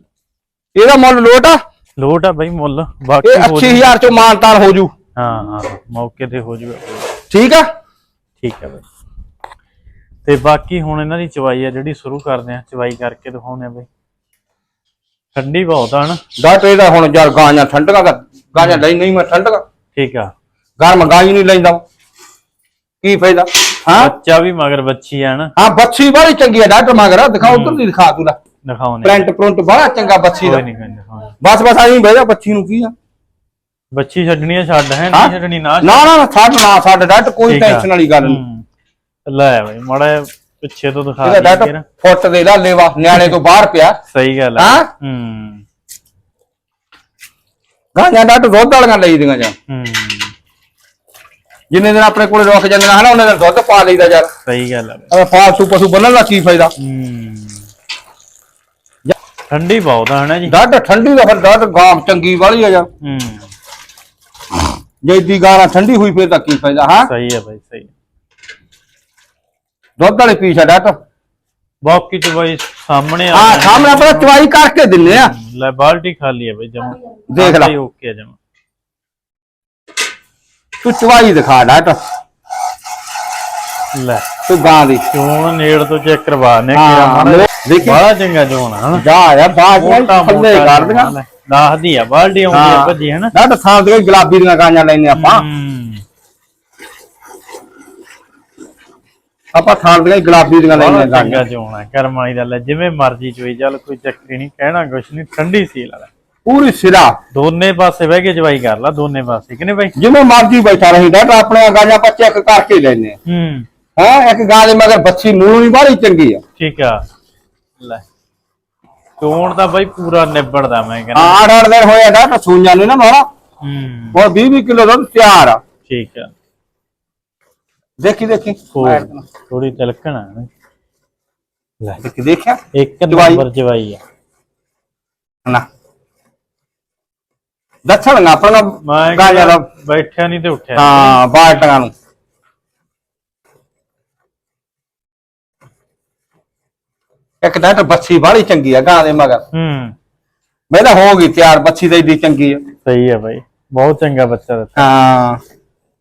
Speaker 2: ਇਹਦਾ ਮੁੱਲ ਲੋਟ ਆ?
Speaker 1: ਲੋਟ ਆ ਬਈ ਮੁੱਲ। ਬਾਕੀ
Speaker 2: ਇਹ
Speaker 1: ਹੋ
Speaker 2: 80000 ਚੋਂ ਮਾਨਤਾਨ ਹੋ ਜੂ।
Speaker 1: ਹਾਂ ਹਾਂ ਮੌਕੇ ਤੇ ਹੋ ਜੂਗਾ
Speaker 2: ਠੀਕ ਆ?
Speaker 1: ਠੀਕ ਹੈ ਬਾਈ। ਤੇ ਬਾਕੀ ਹੁਣ ਇਹਨਾਂ ਦੀ ਚਵਾਈ ਆ ਜਿਹੜੀ ਸ਼ੁਰੂ ਕਰਦੇ ਆ ਚਵਾਈ ਕਰਕੇ ਦਿਖਾਉਂਦੇ ਆ ਬਾਈ। ਠੰਡੀ ਬਹੁਤ ਆ ਨਾ
Speaker 2: ਡਾਕਟਰ ਇਹਦਾ ਹੁਣ ਯਾਰ ਗਾਂਆਂ ਠੰਡਗਾ ਗਾਂਆਂ ਲਈ ਨਹੀਂ ਮੈਂ ਠੰਡਗਾ
Speaker 1: ਠੀਕ ਆ।
Speaker 2: ਗਰਮ ਗਾਂ ਹੀ ਨਹੀਂ ਲੈਂਦਾ। ਕੀ ਫਾਇਦਾ? ਹਾਂ?
Speaker 1: ਬੱਚਾ ਵੀ ਮਗਰ ਬੱਚੀ ਆ ਨਾ।
Speaker 2: ਹਾਂ ਬੱਚੀ ਬੜੀ ਚੰਗੀ ਆ ਡਾਕਟਰ ਮਗਰ। ਦਿਖਾ ਉਧਰ ਦੀ ਦਿਖਾ ਤੂੰ ਲੈ।
Speaker 1: ਦਿਖਾਉਂਦੇ ਆ।
Speaker 2: ਪ੍ਰਿੰਟ ਪ੍ਰਿੰਟ ਬੜਾ ਚੰਗਾ ਬੱਚੀ ਦਾ।
Speaker 1: ਕੋਈ ਨਹੀਂ।
Speaker 2: ਬਸ ਬਸ ਆਈ ਬਹਿ ਜਾ ਬੱਚੀ ਨੂੰ ਕੀ ਆ?
Speaker 1: ਬੱਚੀ ਛੱਡਣੀ ਆ ਛੱਡ ਹੈ? ਨਹੀਂ ਛੱਡਣੀ ਨਾ
Speaker 2: ਨਾ ਨਾ ਛੱਡ ਨਾ ਛੱਡ ਡਾਕਟਰ ਕੋਈ
Speaker 1: ਆ।
Speaker 2: ਟੈਨਸ਼ਨ ਵਾਲੀ ਗੱਲ ਨਹੀਂ।
Speaker 1: ਲੈ ਬਾਈ ਮੜਾ ਪਿੱਛੇ ਤੋਂ ਦਿਖਾ ਦਈਏ
Speaker 2: ਡਾਕਟਰ। ਫੁੱਟ ਦੇ ਲਾ ਲੇਵਾ ਨਿਆਣੇ ਤੋਂ ਬਾਹਰ ਪਿਆ।
Speaker 1: ਸਹੀ ਗੱਲ ਹੈ?
Speaker 2: ਹਾਂ?
Speaker 1: ਹੂੰ
Speaker 2: ਗਾਂਆਂ ਡਾਕਟਰ ਦੁੱਧ ਵਾਲੀਆਂ ਲਈ ਦੀਆਂ ਜਾਂ।
Speaker 1: ਹੂੰ।
Speaker 2: ਜਿੰਨੇ ਦਿਨ ਆਪਣੇ ਕੋਲੇ ਰੁਕ ਜਾਂਦੇ ਨੇ ਹਨਾ ਉਹਨਾਂ ਦਿਨ ਦੁੱਧ ਪਾ ਲਈਦਾ ਯਾਰ।
Speaker 1: ਸਹੀ ਗੱਲ ਹੈ ਬਾਈ।
Speaker 2: ਅਰੇ ਫਾਲਤੂ ਪਸ਼ੂ ਬੰਨਣ ਦਾ ਕੀ ਫਾਇਦਾ?
Speaker 1: ਹੂੰ। ਠੰਡੀ ਬਹੁਤ ਆ ਹਨਾ ਜੀ।
Speaker 2: ਡਾਕਟਰ ਠੰਡੀ ਦਾ ਫਿਰ ਡਾਕਟਰ ਗਾਂ ਚੰਗੀ ਵਾਲੀ ਆ ਯਾਰ।
Speaker 1: ਹੂੰ।
Speaker 2: ਜੇ ਦੀ ਗਾਂ ਠੰਡੀ ਹੋਈ ਫਿਰ ਤਾਂ ਕੀ ਫਾਇਦਾ ਹਾਂ?
Speaker 1: ਸਹੀ ਹੈ ਬਾਈ ਸਹੀ
Speaker 2: ਦੁੱਧ ਵਾਲੇ ਪੀਛ ਆ ਡਾਕਟਰ
Speaker 1: ਬਾਕੀ ਤੇ ਬਾਈ ਸਾਹਮਣੇ ਆ
Speaker 2: ਹਾਂ। ਸਾਹਮਣੇ ਆਪਾਂ ਚਵਾਈ ਕਰਕੇ ਦਿੰਨੇ ਆ।
Speaker 1: ਲੈ ਬਾਲਟੀ ਖਾਲੀ ਹੈ ਬਾਈ ਜਮਾ।
Speaker 2: ਦੇਖ ਲੈ।
Speaker 1: ਓਕੇ ਜਮਾ।
Speaker 2: ਤੂੰ ਚਵਾਈ ਦਿਖਾ ਡਾਕਟਰ
Speaker 1: ਲੈ।
Speaker 2: ਤੂੰ ਗਾਂ ਦੀ।
Speaker 1: ਚੋਣ ਨੇੜ ਤੋਂ ਚੈੱਕ ਕਰਵਾ ਨੇ
Speaker 2: ਹਾਂ,
Speaker 1: ਕਿਰਾ ਮਾੜਾ
Speaker 2: ਦੇਖੀ।
Speaker 1: ਬੜਾ ਚੰਗਾ ਚੋਣ ਆ ਹਨਾ।
Speaker 2: ਜਾ ਯਾਰ ਬਾਜ ਥੱਲੇ ਕਰ ਦੀਆਂ
Speaker 1: ਦੱਸਦੀ ਆ ਬਾਲਟੀ ਆਉਂਦੀ ਆ। ਭੱਜੀ ਹਨਾ।
Speaker 2: ਡਾਕਟਰ ਥਾਂ ਦੇ ਗੁਲਾਬੀ ਦੀਆਂ ਗਾਂਆਂ ਲੈਨੇ ਆਪਾਂ। ਆਪਾਂ ਥਾਂ ਦੀਆਂ ਗੁਲਾਬੀ ਦੀਆਂ
Speaker 1: ਚੰਗਾ
Speaker 2: ਗਾਂਆਂ।
Speaker 1: ਚੋਣ ਆ ਕਰਮ ਵਾਲੀ ਦਾ ਲੈ ਜਿਵੇਂ ਮਰਜ਼ੀ ਚੋਈ ਚੱਲ ਕੋਈ ਚੱਕਰੀ ਨਹੀਂ ਕਹਿਣਾ ਕੁਛ ਨਹੀਂ ਠੰਡੀ ਸੀ ਲਾ ਲੈ।
Speaker 2: ਪੂਰੀ ਸਿਰਾ।
Speaker 1: ਦੋਨੇ ਪਾਸੇ ਬਹਿ ਕੇ ਜਵਾਈ ਕਰ ਲਾ ਦੋਨੇ ਪਾਸੇ ਕਿ ਨਹੀਂ ਬਾਈ?
Speaker 2: ਜਿਵੇਂ ਮਰਜ਼ੀ ਬੈਠਾ ਰਹੀ ਡਾਕਟਰ ਆਪਣੇ ਗਾਂਆਂ ਆਪਾਂ ਚੈੱਕ ਕਰਕੇ ਲੈਨੇ
Speaker 1: ਹੂੰ।
Speaker 2: ਹਾਂ ਇੱਕ ਗਾਂ ਦੇ ਮਗਰ ਬੱਚੀ ਮੂਲੋਂ ਹੀ ਬੜੀ ਚੰਗੀ ਆ।
Speaker 1: ਠੀਕ ਆ। ਲੈ ਚੋਣ ਤਾਂ ਬਾਈ ਪੂਰਾ ਨਿਬੜਦਾ ਮੈਂ ਕਹਿੰਦਾ।
Speaker 2: ਆਠ ਆਠ ਦਿਨ ਹੋਏ ਆ ਡਾਕਟਰ ਸੂਈਆਂ ਨੇ ਨਾ ਮਾਰਾ।
Speaker 1: ਹੂੰ।
Speaker 2: ਹੋਰ 20 20 ਕਿਲੋ ਦੁੱਧ ਤਿਆਰ ਆ।
Speaker 1: ਠੀਕ ਆ।
Speaker 2: ਦੇਖੀ ਦੇਖੀ।
Speaker 1: ਥੋੜੀ ਤਿਲਕਣ ਆ। ਲੈ
Speaker 2: ਦੇਖੀ ਦੇਖਿਆ?
Speaker 1: ਇੱਕ
Speaker 2: ਜਵਾਈ।
Speaker 1: ਨੰਬਰ ਜਵਾਈ ਆ।
Speaker 2: ਨਾ। ਦੱਸਣ ਨਾ ਆਪਣਾ
Speaker 1: ਮੈਂ
Speaker 2: ਗਾਂਆਂ ਦਾ।
Speaker 1: ਬੈਠਿਆ ਨਹੀਂ ਤੇ ਉੱਠਿਆ
Speaker 2: ਹਾਂ ਬਾਲਟਾਂ ਨੂੰ। ਇੱਕ ਡਾਕਟਰ ਬੱਚੀ ਬਾਹਲੀ ਚੰਗੀ ਆ ਗਾਂ ਦੇ ਮਗਰ।
Speaker 1: ਹੂੰ।
Speaker 2: ਮੈਂ ਤਾਂ ਹੋ ਗਈ ਤਿਆਰ ਬੱਚੀ ਤਾਂ ਏਡੀ ਚੰਗੀ ਆ।
Speaker 1: ਸਹੀ ਆ ਬਾਈ ਬਹੁਤ ਚੰਗਾ ਬੱਚਾ ਦਿੱਤਾ
Speaker 2: ਹਾਂ।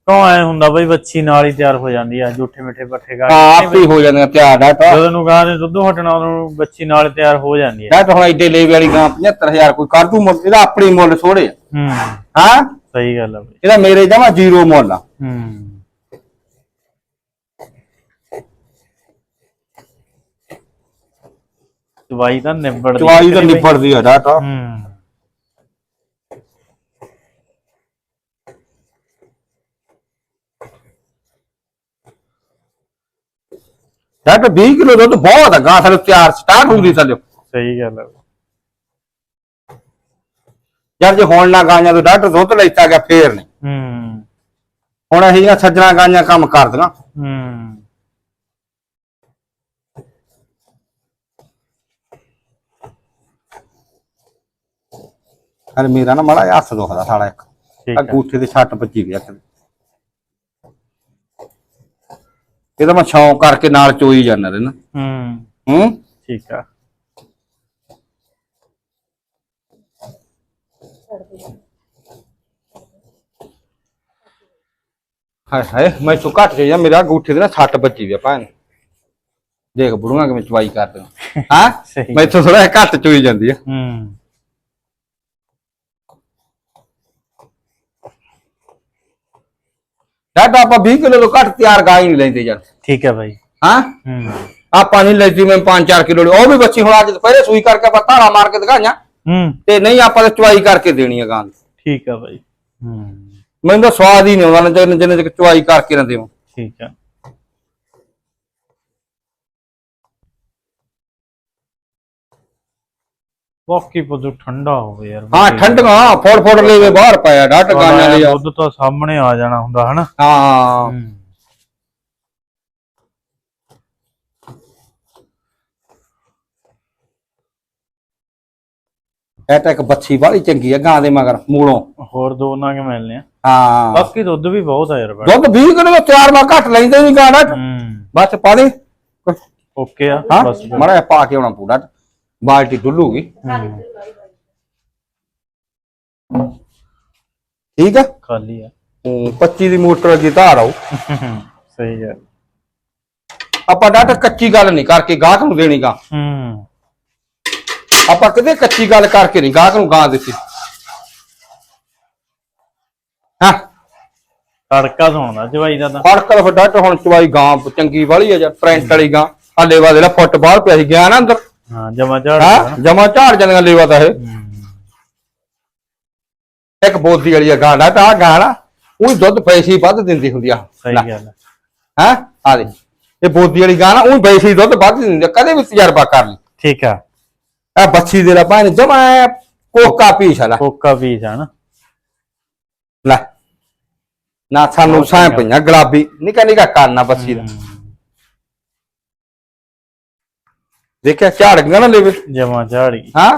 Speaker 1: ਕਿਉਂ ਐ ਹੁੰਦਾ ਬਾਈ ਬੱਚੀ ਨਾਲ ਹੀ ਤਿਆਰ ਹੋ ਜਾਂਦੀ ਆ ਝੂਠੇ ਮਿੱਠੇ ਪੱਠੇ ਗਾ
Speaker 2: ਹਾਂ ਆਪੇ ਹੀ ਹੋ ਜਾਂਦੀਆਂ ਤਿਆਰ ਡਾਕਟਰ
Speaker 1: ਜਦੋਂ ਨੂੰ ਗਾਂ ਦੇ ਦੁੱਧ ਹਟਣਾ ਉਹਨੂੰ ਬੱਚੀ ਨਾਲ ਤਿਆਰ ਹੋ ਜਾਂਦੀ ਆ।
Speaker 2: ਡਾਕਟਰ ਹੁਣ ਏਡੇ ਲੇਵੇ ਵਾਲੀ ਗਾਂ 75000 ਕੋਈ ਕਰ ਦੂ ਮੁੱਲ ਇਹਦਾ ਆਪਣੀ ਮੁੱਲ ਥੋੜੇ ਆ।
Speaker 1: ਹੂੰ।
Speaker 2: ਹਾਂ?
Speaker 1: ਸਹੀ ਗੱਲ ਆ ਬਾਈ।
Speaker 2: ਇਹਦਾ ਮੇਰੇ ਜਮਾ ਜ਼ੀਰੋ ਮੁੱਲ ਆ।
Speaker 1: ਹੂੰ। ਦਵਾਈ ਤਾਂ ਨਿਬੜ
Speaker 2: ਚਵਾਈ ਤਾਂ ਨਿਬੜਦੀ ਆ ਡਾਕਟਰ।
Speaker 1: ਹੂੰ।
Speaker 2: ਡਾਕਟਰ 20 ਕਿਲੋ ਦੁੱਧ ਬਹੁਤ ਆ ਗਾਂ ਥਲੇ ਤਿਆਰ ਸਟਾਰਟ ਹੁੰਦੀ ਥੱਲੇ
Speaker 1: ਸਹੀ ਗੱਲ ਆ।
Speaker 2: ਯਾਰ ਜੇ ਹੁਣ ਨਾ ਗਾਂਆਂ ਤੋਂ ਡਾਕਟਰ ਦੁੱਧ ਲੈਤਾ ਗਿਆ ਫੇਰ ਨਹੀਂ।
Speaker 1: ਹੂੰ।
Speaker 2: ਹੁਣ ਇਹ ਜਿਹੀਆਂ ਸੱਜਣਾ ਗਾਂਆਂ ਕੰਮ ਕਰਦੀਆਂ
Speaker 1: ਹੂੰ।
Speaker 2: ਅਰੇ ਮੇਰਾ ਨਾ ਮਾੜਾ ਹੱਥ ਦੁਖਦਾ ਸਾਲਾ ਇੱਕ।
Speaker 1: ਠੀਕ
Speaker 2: ਆ। ਦੇ ਛੱਟ ਵੱਜੀ ਗਿਆ ਕਿਤੇ ਇਹ ਤਾਂ ਮੈਂ ਸ਼ੌਂਕ ਕਰਕੇ ਨਾਲ ਚੋਈ ਜਾਂਦਾ ਰਹਿਣਾ
Speaker 1: ਹੂੰ।
Speaker 2: ਹੂੰ?
Speaker 1: ਠੀਕ ਆ।
Speaker 2: ਹਾਏ ਹਾਏ ਮੈਂ ਤੂੰ ਘੱਟ ਜਾ ਮੇਰਾ ਗੂਠੇ ਦੇ ਨਾ ਛੱਟ ਵੱਜੀ ਗਿਆ ਭਾਣ। ਦੇਖ ਬੁੜੂਆਂ ਕਿਵੇਂ ਚਵਾਈ ਕਰਦੇ ਹਾਂ। ਮੈਂ ਥੋੜਾ ਜਿਹਾ ਘੱਟ ਚੋਈ ਜਾਂਦੀ ਆ।
Speaker 1: ਹੂੰ।
Speaker 2: ਡਾਟਾ ਆਪਾਂ 20 ਕਿਲੋ ਤੋਂ ਘੱਟ ਤਿਆਰ ਗਾਂ ਹੀ ਨਹੀਂ ਲੈਂਦੇ ਯਾਰ।
Speaker 1: ਠੀਕ ਹੈ ਬਾਈ।
Speaker 2: ਹਾਂ?
Speaker 1: ਹੂੰ।
Speaker 2: ਆਪਾਂ ਨਹੀਂ ਲੈਂਦੀ ਮੈਂ 5-4 ਕਿਲੋ ਉਹ ਵੀ ਬੱਚੀ ਹੁਣ ਅੱਜ ਦੁਪਹਿਰੇ ਸੂਈ ਕਰਕੇ ਆਪਾਂ ਧਾਰਾ ਮਾਰ ਕੇ ਦਿਖਾਈਆਂ।
Speaker 1: ਹੂੰ।
Speaker 2: ਤੇ ਨਹੀਂ ਆਪਾਂ ਤਾਂ ਚਵਾਈ ਕਰਕੇ ਦੇਣੀ ਆ ਗਾਂ
Speaker 1: ਠੀਕ ਹੂੰ
Speaker 2: ਮੈਨੂੰ ਤਾਂ ਸਵਾਦ ਹੀ ਨਹੀਂ ਆਉਂਦਾ ਜਿੰਨੇ ਜਿੰਨੇ ਚਵਾਈ ਕਰਕੇ ਨਾ ਦੇਵਾਂ।
Speaker 1: ਠੀਕ ਆ ਬਾਕੀ ਪੁੱਤ ਠੰਡਾ ਹੋਵੇ ਯਾਰ
Speaker 2: ਹਾਂ ਠੰਡੀਆਂ ਫੋੜ ਫੋੜ ਲੈਵੇ ਬਾਹਰ ਪਾਇਆ ਡਾਟ ਗਾਂਆਂ ਦੇ ਯਾਰ
Speaker 1: ਦੁੱਧ ਤਾਂ ਸਾਹਮਣੇ ਆ ਜਾਣਾ ਹੁੰਦਾ ਹਨਾ?
Speaker 2: ਹਾਂ। ਇਹ ਤਾਂ ਇੱਕ ਬੱਚੀ ਬਾਹਲੀ ਚੰਗੀ ਆ ਗਾਂ ਦੇ ਮਗਰ ਮੂਲੋਂ।
Speaker 1: ਹੋਰ ਦੋ ਨੰਗ ਮਿਲਨੇ ਆ।
Speaker 2: ਹਾਂ।
Speaker 1: ਬਾਕੀ ਦੁੱਧ ਵੀ ਬਹੁਤ ਆ ਯਾਰ
Speaker 2: ਦੁੱਧ 20 ਕਿਲੋ ਦਾ ਤਿਆਰ ਮਾ ਘੱਟ ਲੈਂਦੇ ਨਹੀਂ ਗਾਂ
Speaker 1: ਹੂੰ।
Speaker 2: ਬਸ ਪਾ ਦੇ।
Speaker 1: ਓਕੇ ਆ ਬਸ।
Speaker 2: ਮੜਾ ਪਾ ਕੇ ਆਉਣਾ ਪੂਰਾ ਬਾਲਟੀ ਡੁੱਲੂਗੀ ਠੀਕ ਆ?
Speaker 1: ਖਾਲੀ ਆ।
Speaker 2: ਹੂੰ 25 ਦੀ ਮੋਟਰ ਅੱਗੇ ਧਾਰ ਆਉ
Speaker 1: ਸਹੀ ਗੱਲ
Speaker 2: ਆਪਾਂ ਡਾਟ ਕੱਚੀ ਗੱਲ ਨਹੀਂ ਕਰਕੇ ਗਾਹਕ ਨੂੰ ਦੇਣੀ ਗਾ।
Speaker 1: ਹੂੰ।
Speaker 2: ਆਪਾਂ ਕਦੇ ਕੱਚੀ ਗੱਲ ਕਰਕੇ ਨਹੀਂ ਗਾਹਕ ਨੂੰ ਗਾਂ ਦਿੱਤੀ। ਹਾਂ?
Speaker 1: ਤੜਕਾ ਸੁਣਦਾ ਜਵਾਈ ਦਾ ਤਾਂ।
Speaker 2: ਫੜਕਲ ਹੁਣ ਚਵਾਈ ਗਾਂ ਚੰਗੀ ਵਾਲੀ ਆ ਜਾਂ ਟ੍ਰੈਂਟ ਵਾਲੀ ਗਾਂ। ਆ ਲੇਵਾ ਦੇ ਲਾ ਫੁੱਟ ਬਾਹਰ ਪਿਆ ਸੀ ਗਿਆ ਨਾ ਅੰਦਰ।
Speaker 1: ਹਾਂ ਜਮਾ ਝਾੜ
Speaker 2: ਹਾਂ? ਜਮਾ ਝਾੜ ਜਾਂਦੀਆਂ ਲੇਵਾ ਤਾਂ ਇਹ।
Speaker 1: ਹੂੰ।
Speaker 2: ਇੱਕ ਬੋਦੀ ਵਾਲੀ ਆ ਡਾਟ ਆ ਗਾਂ ਨਾ ਉਹ ਦੁੱਧ ਪੈਸੇ ਵੱਧ ਦਿੰਦੀ ਹੁੰਦੀ ਆ।
Speaker 1: ਸਹੀ
Speaker 2: ਲੈ।
Speaker 1: ਗੱਲ ਹੈ
Speaker 2: ਹੈਂ? ਆ ਦੇ। ਇਹ ਬੋਦੀ ਵਾਲੀ ਗਾਂ ਨਾ ਉਹ ਪੈਸੇ ਦੁੱਧ ਵੱਧ ਦਿੰਦੀ ਕਦੇ ਵੀ ਤਜਰਬਾ ਕਰ ਲਈ।
Speaker 1: ਠੀਕ ਆ।
Speaker 2: ਆ ਬੱਚੀ ਦੇ ਲਾ ਭਾਂ ਜਮਾ ਕੋਕਾ ਪੀਸ ਆ ਲੈ।
Speaker 1: ਕੋਕਾ ਪੀਸ ਆ ਨਾ।
Speaker 2: ਲੈ। ਨਾ ਸਾਨੂੰ ਸਾਂ ਪਈਆਂ ਗੁਲਾਬੀ। ਨਿਕਾ ਨਿਕਾ ਕਰਨਾ ਬੱਚੀ ਦਾ
Speaker 1: ਹੂੰ।
Speaker 2: ਦੇਖਿਆ ਝਾੜ ਗਿਆ ਨਾ ਲੇਵੇ।
Speaker 1: ਜਮਾ ਝਾੜੀ
Speaker 2: ਹਾਂ?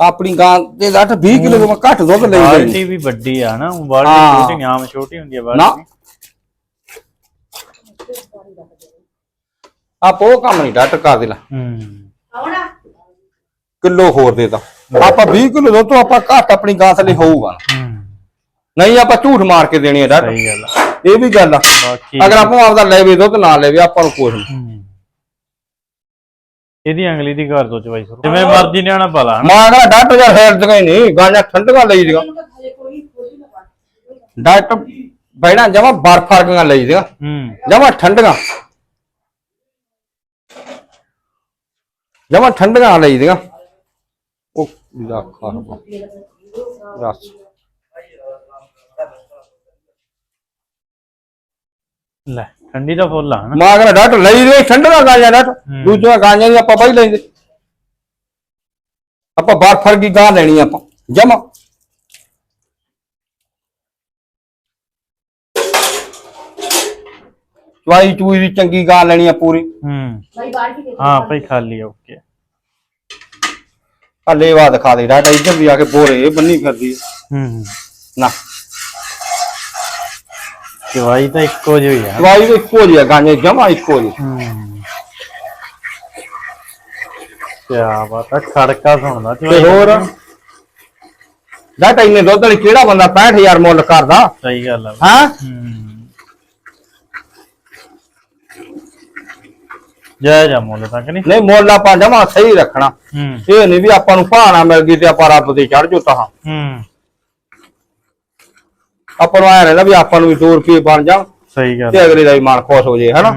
Speaker 2: ਆਪਣੀ ਗਾਂ ਦੇ ਲੱਟ 20 ਕਿਲੋ ਤੋਂ ਘੱਟ ਦੁੱਧ ਲਈ
Speaker 1: ਬਾਲਟੀ ਵੀ ਵੱਡੀ ਆ ਨਾ ਉਹ ਬਾਲਟੀ। ਛੋਟੀ ਆਮ ਛੋਟੀ ਹੁੰਦੀ ਆ ਬਾਲਟੀ।
Speaker 2: ਆਪ ਉਹ ਕੰਮ ਨਹੀਂ ਡੱਟ ਕਰ ਦੇ ਲਾ।
Speaker 1: ਹੂੰ।
Speaker 2: ਕਿਲੋ ਹੋਰ ਦੇ ਤਾ। ਆਪਾਂ 20 ਕਿਲੋ ਦੁੱਧ ਤੋਂ ਆਪਾਂ ਘੱਟ ਆਪਣੀ ਗਾਂ ਥੱਲੇ ਹੋਊਗਾ। ਨਹੀਂ ਆਪਾਂ ਝੂਠ ਮਾਰ ਕੇ ਦੇਣੀ ਹੈ ਡੱਟ
Speaker 1: ਸਹੀ ਗੱਲ ਆ।
Speaker 2: ਇਹ ਵੀ ਗੱਲ ਆ।
Speaker 1: ਬਾਕੀ
Speaker 2: ਅਗਰ ਆਪਾਂ ਆਪਦਾ ਲੈਵੇ ਦੁੱਧ ਨਾ ਲੈਵੇ ਆਪਾਂ ਨੂੰ ਕੁਛ ਨਹੀਂ
Speaker 1: ਹੂੰ। ਇਹਦੀ ਅੰਗਲੀ ਦੀ ਘਰ ਤੋਂ ਚਵਾਈ ਸ਼ੁਰੂ। ਜਿਵੇਂ ਮਰਜ਼ੀ ਨਿਆਣਾ ਪਾਲਾ ਹਨਾ?
Speaker 2: ਮਾਂ ਕਹਿੰਦਾ ਡੱਟ ਯਾਰ ਹੈਰ ਦਗਾ ਹੀ ਨਹੀਂ ਗਾਂਜਾ ਠੰਡਗਾ ਲਈ ਦੀਆਂ ਡੱਟ ਬੈਣਾ ਜਮਾ ਬਰਫ ਵਰਗੀਆਂ ਲਈ ਦੀਆਂ
Speaker 1: ਹੂੰ।
Speaker 2: ਜਮਾ ਠੰਡੀਆਂ। ਜਮਾ ਠੰਡੀਆਂ ਲਈ ਦੀਆਂ ਉਹ ਦਾ ਖਾਣਾ ਰਸ
Speaker 1: ਲੈ ਠੰਡੀ ਦਾ ਫੁੱਲ ਆ ਹਨਾ?
Speaker 2: ਮਾਂ ਕਹਿੰਦਾ ਡੱਟ ਲਈ ਦੇ ਠੰਡੀਆਂ ਗਾਂਜਾ ਡੱਟ
Speaker 1: ਹੂੰ।
Speaker 2: ਦੂਜੀਆਂ ਗਾਂਜਾਂ ਦੀ ਆਪਾਂ ਬਾਈ ਲੈਂਦੇ। ਆਪਾਂ ਬਰਫ ਵਰਗੀ ਗਾਂ ਲੈਣੀ ਆਪਾਂ ਜਮਾ। ਚਵਾਈ ਚੂਈ ਦੀ ਚੰਗੀ ਗਾਂ ਲੈਣੀ ਆ ਪੂਰੀ।
Speaker 1: ਹੂੰ।
Speaker 3: ਭਾਈ
Speaker 1: ਹਾਂ ਖਾਲੀ ਆ ਓਕੇ।
Speaker 2: ਆ ਲੇਵਾ ਦਿਖਾ ਦੇ ਡਾਟਾ ਇੱਧਰ ਵੀ ਆ ਕੇ ਬੋਰੇ ਬੰਨੀ ਫਿਰਦੀ ਹੈ।
Speaker 1: ਹੂੰ।
Speaker 2: ਨਾ।
Speaker 1: ਚਵਾਈ ਤਾਂ ਇੱਕੋ ਜਿਹੀ ਆ।
Speaker 2: ਚਵਾਈ ਤਾਂ ਇੱਕੋ ਜਿਹੀ ਗਾਂਜੇ ਜਮਾ ਇੱਕੋ ਜਿਹੀ।
Speaker 1: ਕਿਆ ਬਾਤ ਆ ਖੜਕਾ ਸੁਣਦਾ
Speaker 2: ਤੇ
Speaker 1: ਚਵਾਈ
Speaker 2: ਹੋਰ? ਡਾਟਾ ਇੰਨੇ ਦੁੱਧ ਵਾਲੀ ਕਿਹੜਾ ਬੰਦਾ 65000 ਮੁੱਲ ਕਰਦਾ?
Speaker 1: ਸਹੀ ਗੱਲ ਆ।
Speaker 2: ਹਾਂ?
Speaker 1: ਹੂੰ। ਜੈ ਜਾ ਮੁੱਲ ਤੱਕ ਨਹੀਂ?
Speaker 2: ਨਹੀਂ ਮੁੱਲ ਆਪਾਂ ਜਮਾ ਸਹੀ ਰੱਖਣਾ।
Speaker 1: ਹੂੰ।
Speaker 2: ਇਹ ਨਹੀਂ ਵੀ ਆਪਾਂ ਨੂੰ ਭਾਣਾ ਮਿਲ ਗਈ ਤੇ ਆਪਾਂ ਰੱਬ ਦੇ ਚੜ ਜੋ ਤਾਂ।
Speaker 1: ਹੂੰ।
Speaker 2: ਆਪਾਂ ਨੂੰ ਆਇਆ ਰਹਿੰਦਾ ਵੀ ਆਪਾਂ ਨੂੰ ਵੀ 2 ਰੁਪਏ ਬਣ ਜਾਣ
Speaker 1: ਸਹੀ ਗੱਲ
Speaker 2: ਤੇ। ਅਗਲੇ ਦਾ ਵੀ ਮਨ ਖੁਸ਼ ਹੋ ਜੇ ਹਨਾ?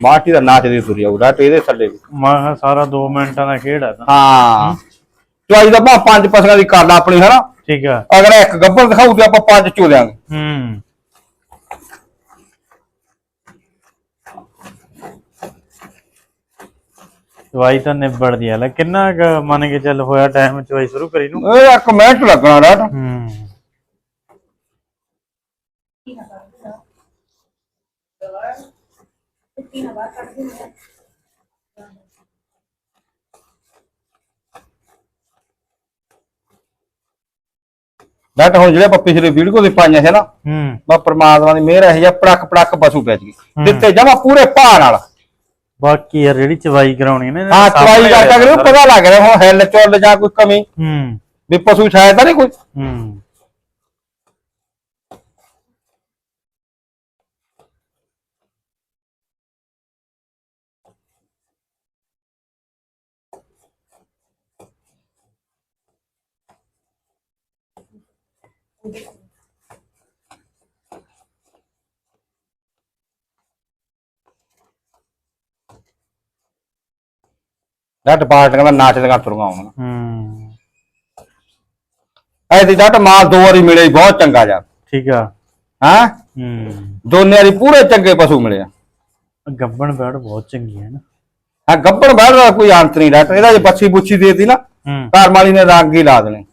Speaker 2: ਮਾਟੀ ਦਾ ਨਾਚਦੀ ਤੁਰੀ ਆਉ ਡਾਟੇ ਇਹਦੇ ਥੱਲੇ ਵੀ।
Speaker 1: ਮੈਂ ਕਿਹਾ ਸਾਰਾ 2 ਮਿੰਟਾਂ ਦਾ ਖੇਡ ਆ ਤਾਂ।
Speaker 2: ਹਾਂ। ਚਵਾਈ ਦਾ ਭਾ ਪੰਜ ਪਸਲਾਂ ਦੀ ਕਰ ਲਾ ਆਪਣੀ ਹਨਾ?
Speaker 1: ਠੀਕ ਆ।
Speaker 2: ਅਗਰ ਇੱਕ ਗੱਬਰ ਦਿਖਾਊ ਤੇ ਆਪਾਂ ਪੰਜ ਚੋ ਦਿਆਂਗੇ।
Speaker 1: ਹੂੰ। ਚਵਾਈ ਤਾਂ ਨਿਬੜਦੀ ਆ। ਲੈ ਕਿੰਨਾ ਕੁ ਮੰਨ ਕੇ ਚੱਲ ਹੋਇਆ ਟਾਈਮ ਚਵਾਈ ਸ਼ੁਰੂ ਕਰੀ ਨੂੰ?
Speaker 2: ਇਹ ਇੱਕ ਮਿੰਟ ਲੱਗਣਾ ਡਾਟ
Speaker 1: ਹੂੰ।
Speaker 2: ਡਾਟ ਹੁਣ ਜਿਹੜੇ ਆਪਾਂ ਪਿਛਲੇ ਵੀਡੀਓ ਦੇ ਪਾਈਆਂ ਸੀ ਨਾ
Speaker 1: ਹੂੰ।
Speaker 2: ਬਾ ਪ੍ਰਮਾਤਮਾ ਦੀ ਮਿਹਰ ਹੈ ਜਾਂ ਪੜਕ ਪੜਕ ਪਸ਼ੂ ਵੇਚ ਗਈ ਦਿੱਤੇ ਜਮਾ ਪੂਰੇ ਭਾਅ ਨਾਲ।
Speaker 1: ਬਾਕੀ ਯਾਰ ਜਿਹੜੀ ਚਵਾਈ ਕਰਾਉਣੀ ਨੇ
Speaker 2: ਹਾਂ ਚਵਾਈ ਦਾ ਤੱਕ ਨੂੰ ਪਤਾ ਲੱਗ ਰਿਹਾ ਹੁਣ ਹਿੱਲ ਚੁੱਲ ਜਾਂ ਕੋਈ ਕਮੀ।
Speaker 1: ਹੂੰ।
Speaker 2: ਵੀ ਪਸ਼ੂ ਛਾਇਆ ਤਾਂ ਨਹੀਂ ਕੋਈ?
Speaker 1: ਹੂੰ।
Speaker 2: ਡਾਟ ਪਾਰਟੀਆਂ ਦਾ ਨਾਚਦੀਆਂ ਤੁਰੀਆਂ ਆਉਣਗੀਆਂ
Speaker 1: ਹੂੰ।
Speaker 2: ਐ ਤੇ ਡਾਟ ਮਾਲ ਦੋ ਵਾਰੀ ਮਿਲੇ ਬਹੁਤ ਚੰਗਾ ਯਾਰ
Speaker 1: ਠੀਕ ਆ।
Speaker 2: ਹਾਂ?
Speaker 1: ਹੂੰ।
Speaker 2: ਦੋਨੇ ਵਾਰੀ ਪੂਰੇ ਚੰਗੇ ਪਸ਼ੂ ਮਿਲੇ ਆ।
Speaker 1: ਗੱਬਣ ਬੈੜ ਬਹੁਤ ਚੰਗੀ ਹੈ ਨਾ।
Speaker 2: ਹਾਂ ਗੱਬੜ ਬੈਠ ਦਾ ਕੋਈ ਅੰਤ ਨਹੀਂ ਡਾਟ ਇਹਦਾ ਜੇ ਬੱਚੀ ਬੁੱਚੀ ਦੇਤੀ ਨਾ
Speaker 1: ਹੂੰ।
Speaker 2: ਘਰ ਵਾਲੀ ਨੇ ਰੰਗ ਹੀ ਲਾ ਦੇਣੇ।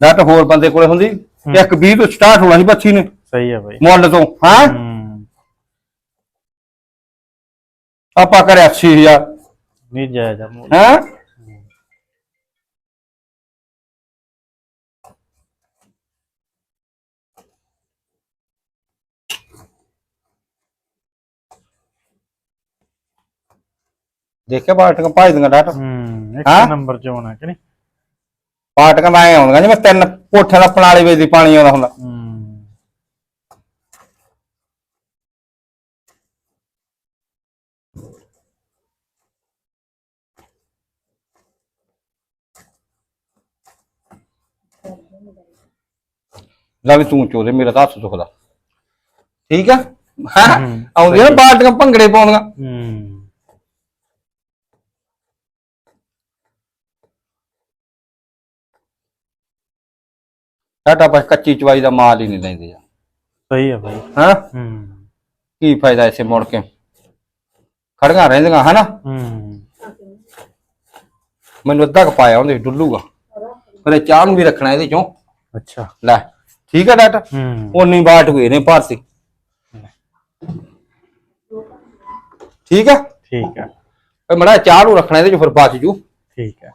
Speaker 2: ਡਾਟ ਹੋਰ ਬੰਦੇ ਕੋਲੇ ਹੁੰਦੀ ਇੱਕ 20 ਤੋਂ ਸਟਾਰਟ ਹੋਣਾ ਸੀ ਬੱਚੀ ਨੇ।
Speaker 1: ਸਹੀ ਆ ਬਾਈ।
Speaker 2: ਮੁੱਲ ਤੋਂ ਹਾਂ?
Speaker 1: ਹੂੰ।
Speaker 2: ਆਪਾਂ ਕਰਿਆ 8000
Speaker 1: ਨਹੀਂ ਜਾਇਜ਼ ਆ ਮੁੱਲ।
Speaker 2: ਹੈ? ਦੇਖਿਆ ਪਾਟਕਾਂ ਭਾਜਦੀਆਂ ਡਾਟ?
Speaker 1: ਹੂੰ ਇੱਕ
Speaker 2: ਹਾਂ?
Speaker 1: ਨੰਬਰ ਚ ਹੋਣਾ ਕਿ ਨਹੀਂ?
Speaker 2: ਪਾਟਕਾਂ ਮੈਂ ਆਉਂਦੀਆਂ ਜਿਵੇਂ ਤਿੰਨ ਕੋਠੇ ਦਾ ਪਨਾਲੀ ਵੇਚਦੀ ਪਾਣੀ ਆਉਂਦਾ ਹੁੰਦਾ।
Speaker 1: ਹੂੰ।
Speaker 2: ਲੈ ਵੀ ਤੂੰ ਚੋਲੇ ਮੇਰਾ ਤਾਂ ਹੱਥ ਦੁਖਦਾ। ਠੀਕ ਆ? ਹਾਂ? ਆਉਂਦੀਆਂ ਨਾ ਪਾਟਕਾਂ ਭੰਗੜੇ ਪਾਉਂਦੀਆਂ।
Speaker 1: ਹੂੰ।
Speaker 2: ਡਾਟਾ ਬਸ ਕੱਚੀ ਚਵਾਈ ਦਾ ਮਾਲ ਹੀ ਨਹੀਂ ਲੈਂਦੇ ਯਾਰ
Speaker 1: ਸਹੀ ਆ ਬਾਈ।
Speaker 2: ਹਾਂ?
Speaker 1: ਹੂੰ।
Speaker 2: ਕੀ ਫਾਇਦਾ ਇਸੇ ਮੁੜ ਕੇ? ਖੜੀਆਂ ਰਹਿੰਦੀਆਂ ਹਨਾ?
Speaker 1: ਹੂੰ।
Speaker 2: ਮੈਨੂੰ ਅੱਧਾ ਕ ਪਾਇਆ ਉਹਦੇ ਡੁੱਲੂਗਾ। ਇਹ ਚਾਹ ਨੂੰ ਵੀ ਰੱਖਣਾ ਇਹਦੇ ਚੋਂ।
Speaker 1: ਅੱਛਾ।
Speaker 2: ਲੈ ਠੀਕ ਹੈ ਡਾਟਾ
Speaker 1: ਹੂੰ।
Speaker 2: ਉਨੀ ਬਾਟ ਹੋਏ ਨੇ ਭਾਰਤੀ ਠੀਕ ਆ?
Speaker 1: ਠੀਕ ਆ।
Speaker 2: ਇਹ ਮੜਾ ਚਾਹ ਨੂੰ ਰੱਖਣਾ ਇਹਦੇ ਚ ਫਿਰ ਬਚ ਜੂ।
Speaker 1: ਠੀਕ ਆ।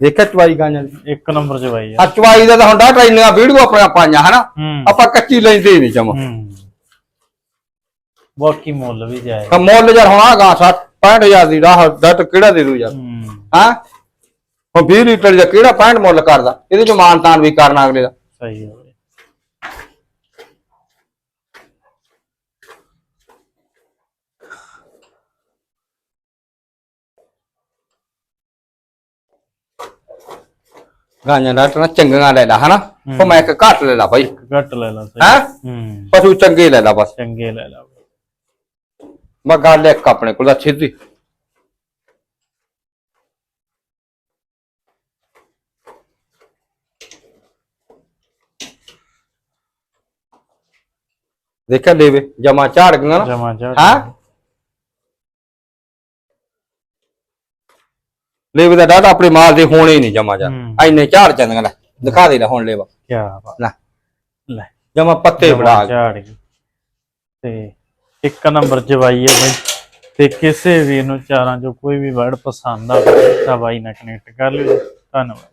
Speaker 2: ਦੇਖਿਆ ਚਵਾਈ ਗਾਂਆਂ ਦੀ
Speaker 1: ਇੱਕ ਨੰਬਰ ਚ ਬਾਈ ਆ।
Speaker 2: ਆ ਚਵਾਈ ਦਾ ਤਾਂ ਡਾਟਾ ਇੰਨੀਆਂ ਵੀਡੀਓ ਆਪਣੀਆਂ ਪਾਈਆਂ ਹਨਾ?
Speaker 1: ਹੂੰ।
Speaker 2: ਆਪਾਂ ਕੱਚੀ ਲੈਂਦੇ ਨਹੀਂ ਜਮ।
Speaker 1: ਹੂੰ। ਬਾਕੀ ਮੁੱਲ ਵੀ ਜਾਏ
Speaker 2: ਤਾਂ ਮੁੱਲ ਯਾਰ ਹੁਣ ਆ ਗਾ 60 65000 ਦੀ ਰਾਹ ਡਾਟ ਕਿਹੜਾ ਦੇ ਦੂ ਯਾਰ?
Speaker 1: ਹੂੰ।
Speaker 2: ਹਾਂ? ਹੁਣ 20 ਲੀਟਰ ਦਾ ਕਿਹੜਾ 65 ਮੁੱਲ ਕਰਦਾ? ਇਹਦੇ ਚ ਮਾਨ ਤਾਨ ਵੀ ਕਰਨਾ ਅਗਲੇ ਦਾ।
Speaker 1: ਸਹੀ ਬਾਈ
Speaker 2: ਗਾਂਆਂ ਡਾਟ ਨਾ ਚੰਗੀਆਂ ਲੈ ਲਾ ਹਨਾ? ਉਹ ਮੈਂ ਇੱਕ ਘੱਟ ਲੈ ਲਾ ਬਾਈ।
Speaker 1: ਘੱਟ ਲੈ ਲਾ
Speaker 2: ਹੈ?
Speaker 1: ਹੂੰ।
Speaker 2: ਪਸ਼ੂ ਚੰਗੇ ਲੈ ਲਾ ਬਸ।
Speaker 1: ਚੰਗੇ ਲੈ ਲਾ।
Speaker 2: ਮੈਂ ਗੱਲ ਇੱਕ ਆਪਣੇ ਕੋਲ ਦਾ ਸਿੱਧੀ ਦੇਖਿਆ ਲੈਵੇ ਜਮਾ ਝਾੜ ਗਈਆਂ ਨਾ।
Speaker 1: ਜਮਾ
Speaker 2: ਹਾਂ? ਲੈਵੇ ਦਾ ਡਾਟਾ ਆਪਣੇ ਮਾਲ ਦੇ ਹੋਣੇ ਹੀ ਨਹੀਂ ਜਮਾ ਜਾ। ਐਨੇ ਝਾੜ ਜਾਂਦੀਆਂ ਲੈ ਦਿਖਾ ਦੇ ਲੈ ਹੁਣ ਲੈਵਾ।
Speaker 1: ਕੀ ਬਾਤ।
Speaker 2: ਲੈ। ਜਮਾ ਪੱਤੇ ਬੜਾ
Speaker 1: ਝਾੜ ਤੇ ਇੱਕ ਨੰਬਰ ਜਵਾਈ ਹੈ ਬਾਈ। ਤੇ ਕਿਸੇ ਵੀ ਨੂੰ ਚਾਰਾਂ ਚੋਂ ਕੋਈ ਵੀ ਵਰਡ ਪਸੰਦ ਆਵੇ ਤਾਂ ਬਾਈ ਨਾਲ ਕਨੈਕਟ ਕਰ ਲਿਓ ਧੰਨਵਾਦ।